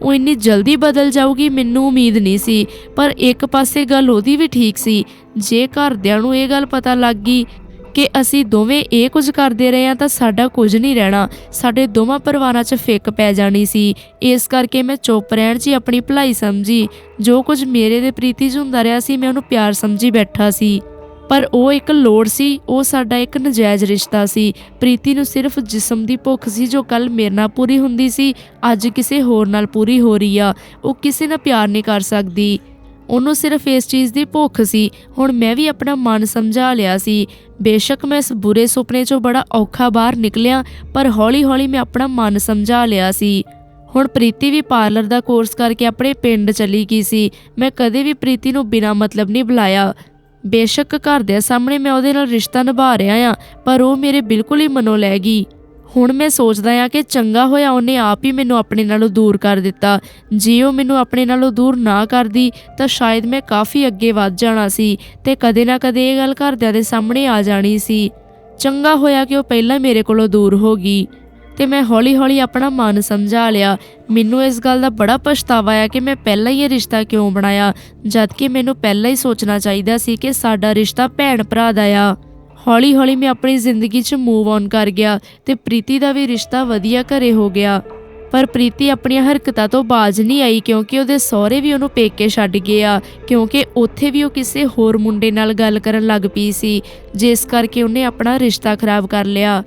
[SPEAKER 1] ਉਹ ਇੰਨੀ ਜਲਦੀ ਬਦਲ ਜਾਊਗੀ, ਮੈਨੂੰ ਉਮੀਦ ਨਹੀਂ ਸੀ। ਪਰ ਇੱਕ ਪਾਸੇ ਗੱਲ ਉਹਦੀ ਵੀ ਠੀਕ ਸੀ। ਜੇ ਘਰਦਿਆਂ ਨੂੰ ਇਹ ਗੱਲ ਪਤਾ ਲੱਗ ਗਈ ਕਿ ਅਸੀਂ ਦੋਵੇਂ ਇਹ ਕੁਝ ਕਰਦੇ ਰਹੇ ਹਾਂ, ਤਾਂ ਸਾਡਾ ਕੁਝ ਨਹੀਂ ਰਹਿਣਾ। ਸਾਡੇ ਦੋਵਾਂ ਪਰਿਵਾਰਾਂ 'ਚ ਫਿੱਕ ਪੈ ਜਾਣੀ ਸੀ। ਇਸ ਕਰਕੇ ਮੈਂ ਚੁੱਪ ਰਹਿਣ 'ਚ ਹੀ ਆਪਣੀ ਭਲਾਈ ਸਮਝੀ। ਜੋ ਕੁਝ ਮੇਰੇ ਦੇ ਪ੍ਰੀਤੀ 'ਚ ਹੁੰਦਾ ਰਿਹਾ ਸੀ, ਮੈਂ ਉਹਨੂੰ ਪਿਆਰ ਸਮਝੀ ਬੈਠਾ ਸੀ। ਪਰ ਉਹ ਇੱਕ ਲੋੜ ਸੀ, ਉਹ ਸਾਡਾ ਇੱਕ ਨਜਾਇਜ਼ ਰਿਸ਼ਤਾ ਸੀ। ਪ੍ਰੀਤੀ ਨੂੰ ਸਿਰਫ ਜਿਸਮ ਦੀ ਭੁੱਖ ਸੀ ਜੋ ਕੱਲ ਮੇਰੇ ਨਾਲ ਪੂਰੀ ਹੁੰਦੀ ਸੀ, ਅੱਜ ਕਿਸੇ ਹੋਰ ਨਾਲ ਪੂਰੀ ਹੋ ਰਹੀ ਆ, ਉਹ ਕਿਸੇ ਨਾਲ ਪਿਆਰ ਨਹੀਂ ਕਰ ਸਕਦੀ। ਉਹਨੂੰ ਸਿਰਫ ਇਸ ਚੀਜ਼ ਦੀ ਭੁੱਖ ਸੀ, ਹੁਣ ਮੈਂ ਵੀ ਆਪਣਾ ਮਨ ਸਮਝਾ ਲਿਆ ਸੀ। ਬੇਸ਼ੱਕ ਮੈਂ ਇਸ ਬੁਰੇ ਸੁਪਨੇ 'ਚੋਂ ਬੜਾ ਔਖਾ ਬਾਹਰ ਨਿਕਲਿਆ, ਪਰ ਹੌਲੀ-ਹੌਲੀ ਮੈਂ ਆਪਣਾ ਮਨ ਸਮਝਾ ਲਿਆ ਸੀ। ਹੁਣ ਪ੍ਰੀਤੀ ਵੀ ਪਾਰਲਰ ਦਾ ਕੋਰਸ ਕਰਕੇ ਆਪਣੇ ਪਿੰਡ ਚਲੀ ਗਈ ਸੀ। ਮੈਂ ਕਦੇ ਵੀ ਪ੍ਰੀਤੀ ਨੂੰ ਬਿਨਾਂ ਮਤਲਬ ਨਹੀਂ ਬੁਲਾਇਆ। ਬੇਸ਼ੱਕ ਘਰ ਦੇ ਸਾਹਮਣੇ ਮੈਂ ਉਹਦੇ ਨਾਲ ਰਿਸ਼ਤਾ ਨਿਭਾ ਰਿਹਾ ਆ ਪਰ ਉਹ ਮੇਰੇ ਬਿਲਕੁਲ ਹੀ ਮਨੋਂ ਲੈ ਗਈ। ਹੁਣ ਮੈਂ ਸੋਚਦਾ ਆ ਕਿ ਚੰਗਾ ਹੋਇਆ ਉਹਨੇ ਆਪ ਹੀ ਮੈਨੂੰ ਆਪਣੇ ਨਾਲੋਂ ਦੂਰ ਕਰ ਦਿੱਤਾ। ਜੇ ਉਹ ਮੈਨੂੰ ਆਪਣੇ ਨਾਲੋਂ ਦੂਰ ਨਾ ਕਰਦੀ, ਤਾਂ ਸ਼ਾਇਦ ਮੈਂ ਕਾਫੀ ਅੱਗੇ ਵੱਧ ਜਾਣਾ ਸੀ ਤੇ ਕਦੇ ਨਾ ਕਦੇ ਇਹ ਗੱਲ ਘਰਦਿਆਂ ਦੇ ਸਾਹਮਣੇ ਆ ਜਾਣੀ ਸੀ। ਚੰਗਾ ਹੋਇਆ ਕਿ ਉਹ ਪਹਿਲਾਂ ਮੇਰੇ ਕੋਲੋਂ ਦੂਰ ਹੋ ਗਈ। ਤੇ ਮੈਂ ਹੌਲੀ-ਹੌਲੀ ਆਪਣਾ ਮਨ ਸਮਝਾ ਲਿਆ। ਮੈਨੂੰ ਇਸ ਗੱਲ ਦਾ ਬੜਾ ਪਛਤਾਵਾ ਆ ਕਿ ਮੈਂ ਪਹਿਲਾਂ ਹੀ ਇਹ ਰਿਸ਼ਤਾ ਕਿਉਂ ਬਣਾਇਆ ਜਦ ਕਿ ਮੈਨੂੰ ਪਹਿਲਾਂ ਹੀ ਸੋਚਣਾ ਚਾਹੀਦਾ ਸੀ ਕਿ ਸਾਡਾ ਰਿਸ਼ਤਾ ਭੈਣ ਭਰਾ ਦਾ ਆ। ਹੌਲੀ-ਹੌਲੀ ਮੈਂ ਆਪਣੀ ਜ਼ਿੰਦਗੀ 'ਚ ਮੂਵ ਔਨ ਕਰ ਗਿਆ ਤੇ ਪ੍ਰੀਤੀ ਦਾ ਵੀ ਰਿਸ਼ਤਾ ਵਧੀਆ ਘਰੇ ਹੋ ਗਿਆ। ਪਰ ਪ੍ਰੀਤੀ ਆਪਣੀਆਂ ਹਰਕਤਾਂ ਤੋਂ ਬਾਜ਼ ਨਹੀਂ ਆਈ ਕਿਉਂਕਿ ਉਹਦੇ ਸਹੁਰੇ ਵੀ ਉਹਨੂੰ ਪੇਕੇ ਛੱਡ ਗਏ ਆ, ਕਿਉਂਕਿ ਉੱਥੇ ਵੀ ਉਹ ਕਿਸੇ ਹੋਰ ਮੁੰਡੇ ਨਾਲ ਗੱਲ ਕਰਨ ਲੱਗ ਪਈ ਸੀ, ਜਿਸ ਕਰਕੇ ਉਹਨੇ ਆਪਣਾ ਰਿਸ਼ਤਾ ਖਰਾਬ ਕਰ ਲਿਆ।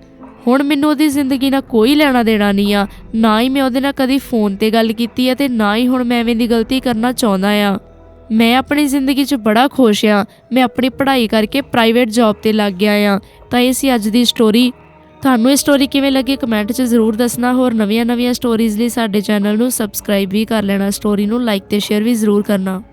[SPEAKER 1] ਹੁਣ ਮੈਨੂੰ ਉਹਦੀ ਜ਼ਿੰਦਗੀ ਨਾਲ ਕੋਈ ਲੈਣਾ ਦੇਣਾ ਨਹੀਂ ਆ। ਨਾ ਹੀ ਮੈਂ ਉਹਦੇ ਨਾਲ ਕਦੀ ਫੋਨ ਤੇ ਗੱਲ ਕੀਤੀ ਹੈ ਤੇ ਨਾ ਹੀ ਹੁਣ ਮੈਂ ਐਵੇਂ ਦੀ ਗਲਤੀ ਕਰਨਾ ਚਾਹੁੰਦਾ ਆ। ਮੈਂ ਆਪਣੀ ਜ਼ਿੰਦਗੀ 'ਚ ਬੜਾ ਖੁਸ਼ ਆ। ਮੈਂ ਆਪਣੀ ਪੜ੍ਹਾਈ ਕਰਕੇ ਪ੍ਰਾਈਵੇਟ ਜੌਬ ਤੇ ਲੱਗ ਗਿਆ ਆ। ਤਾਂ ਇਹ ਸੀ ਅੱਜ ਦੀ ਸਟੋਰੀ ਤੁਹਾਨੂੰ ਇਹ ਸਟੋਰੀ ਕਿਵੇਂ ਲੱਗੀ ਕਮੈਂਟ 'ਚ ਜ਼ਰੂਰ ਦੱਸਣਾ। ਹੋਰ ਨਵੀਆਂ-ਨਵੀਆਂ ਸਟੋਰੀਜ਼ ਲਈ ਸਾਡੇ ਚੈਨਲ ਨੂੰ ਸਬਸਕ੍ਰਾਈਬ ਵੀ ਕਰ ਲੈਣਾ। ਸਟੋਰੀ ਨੂੰ ਲਾਈਕ ਤੇ ਸ਼ੇਅਰ ਵੀ ਜ਼ਰੂਰ ਕਰਨਾ।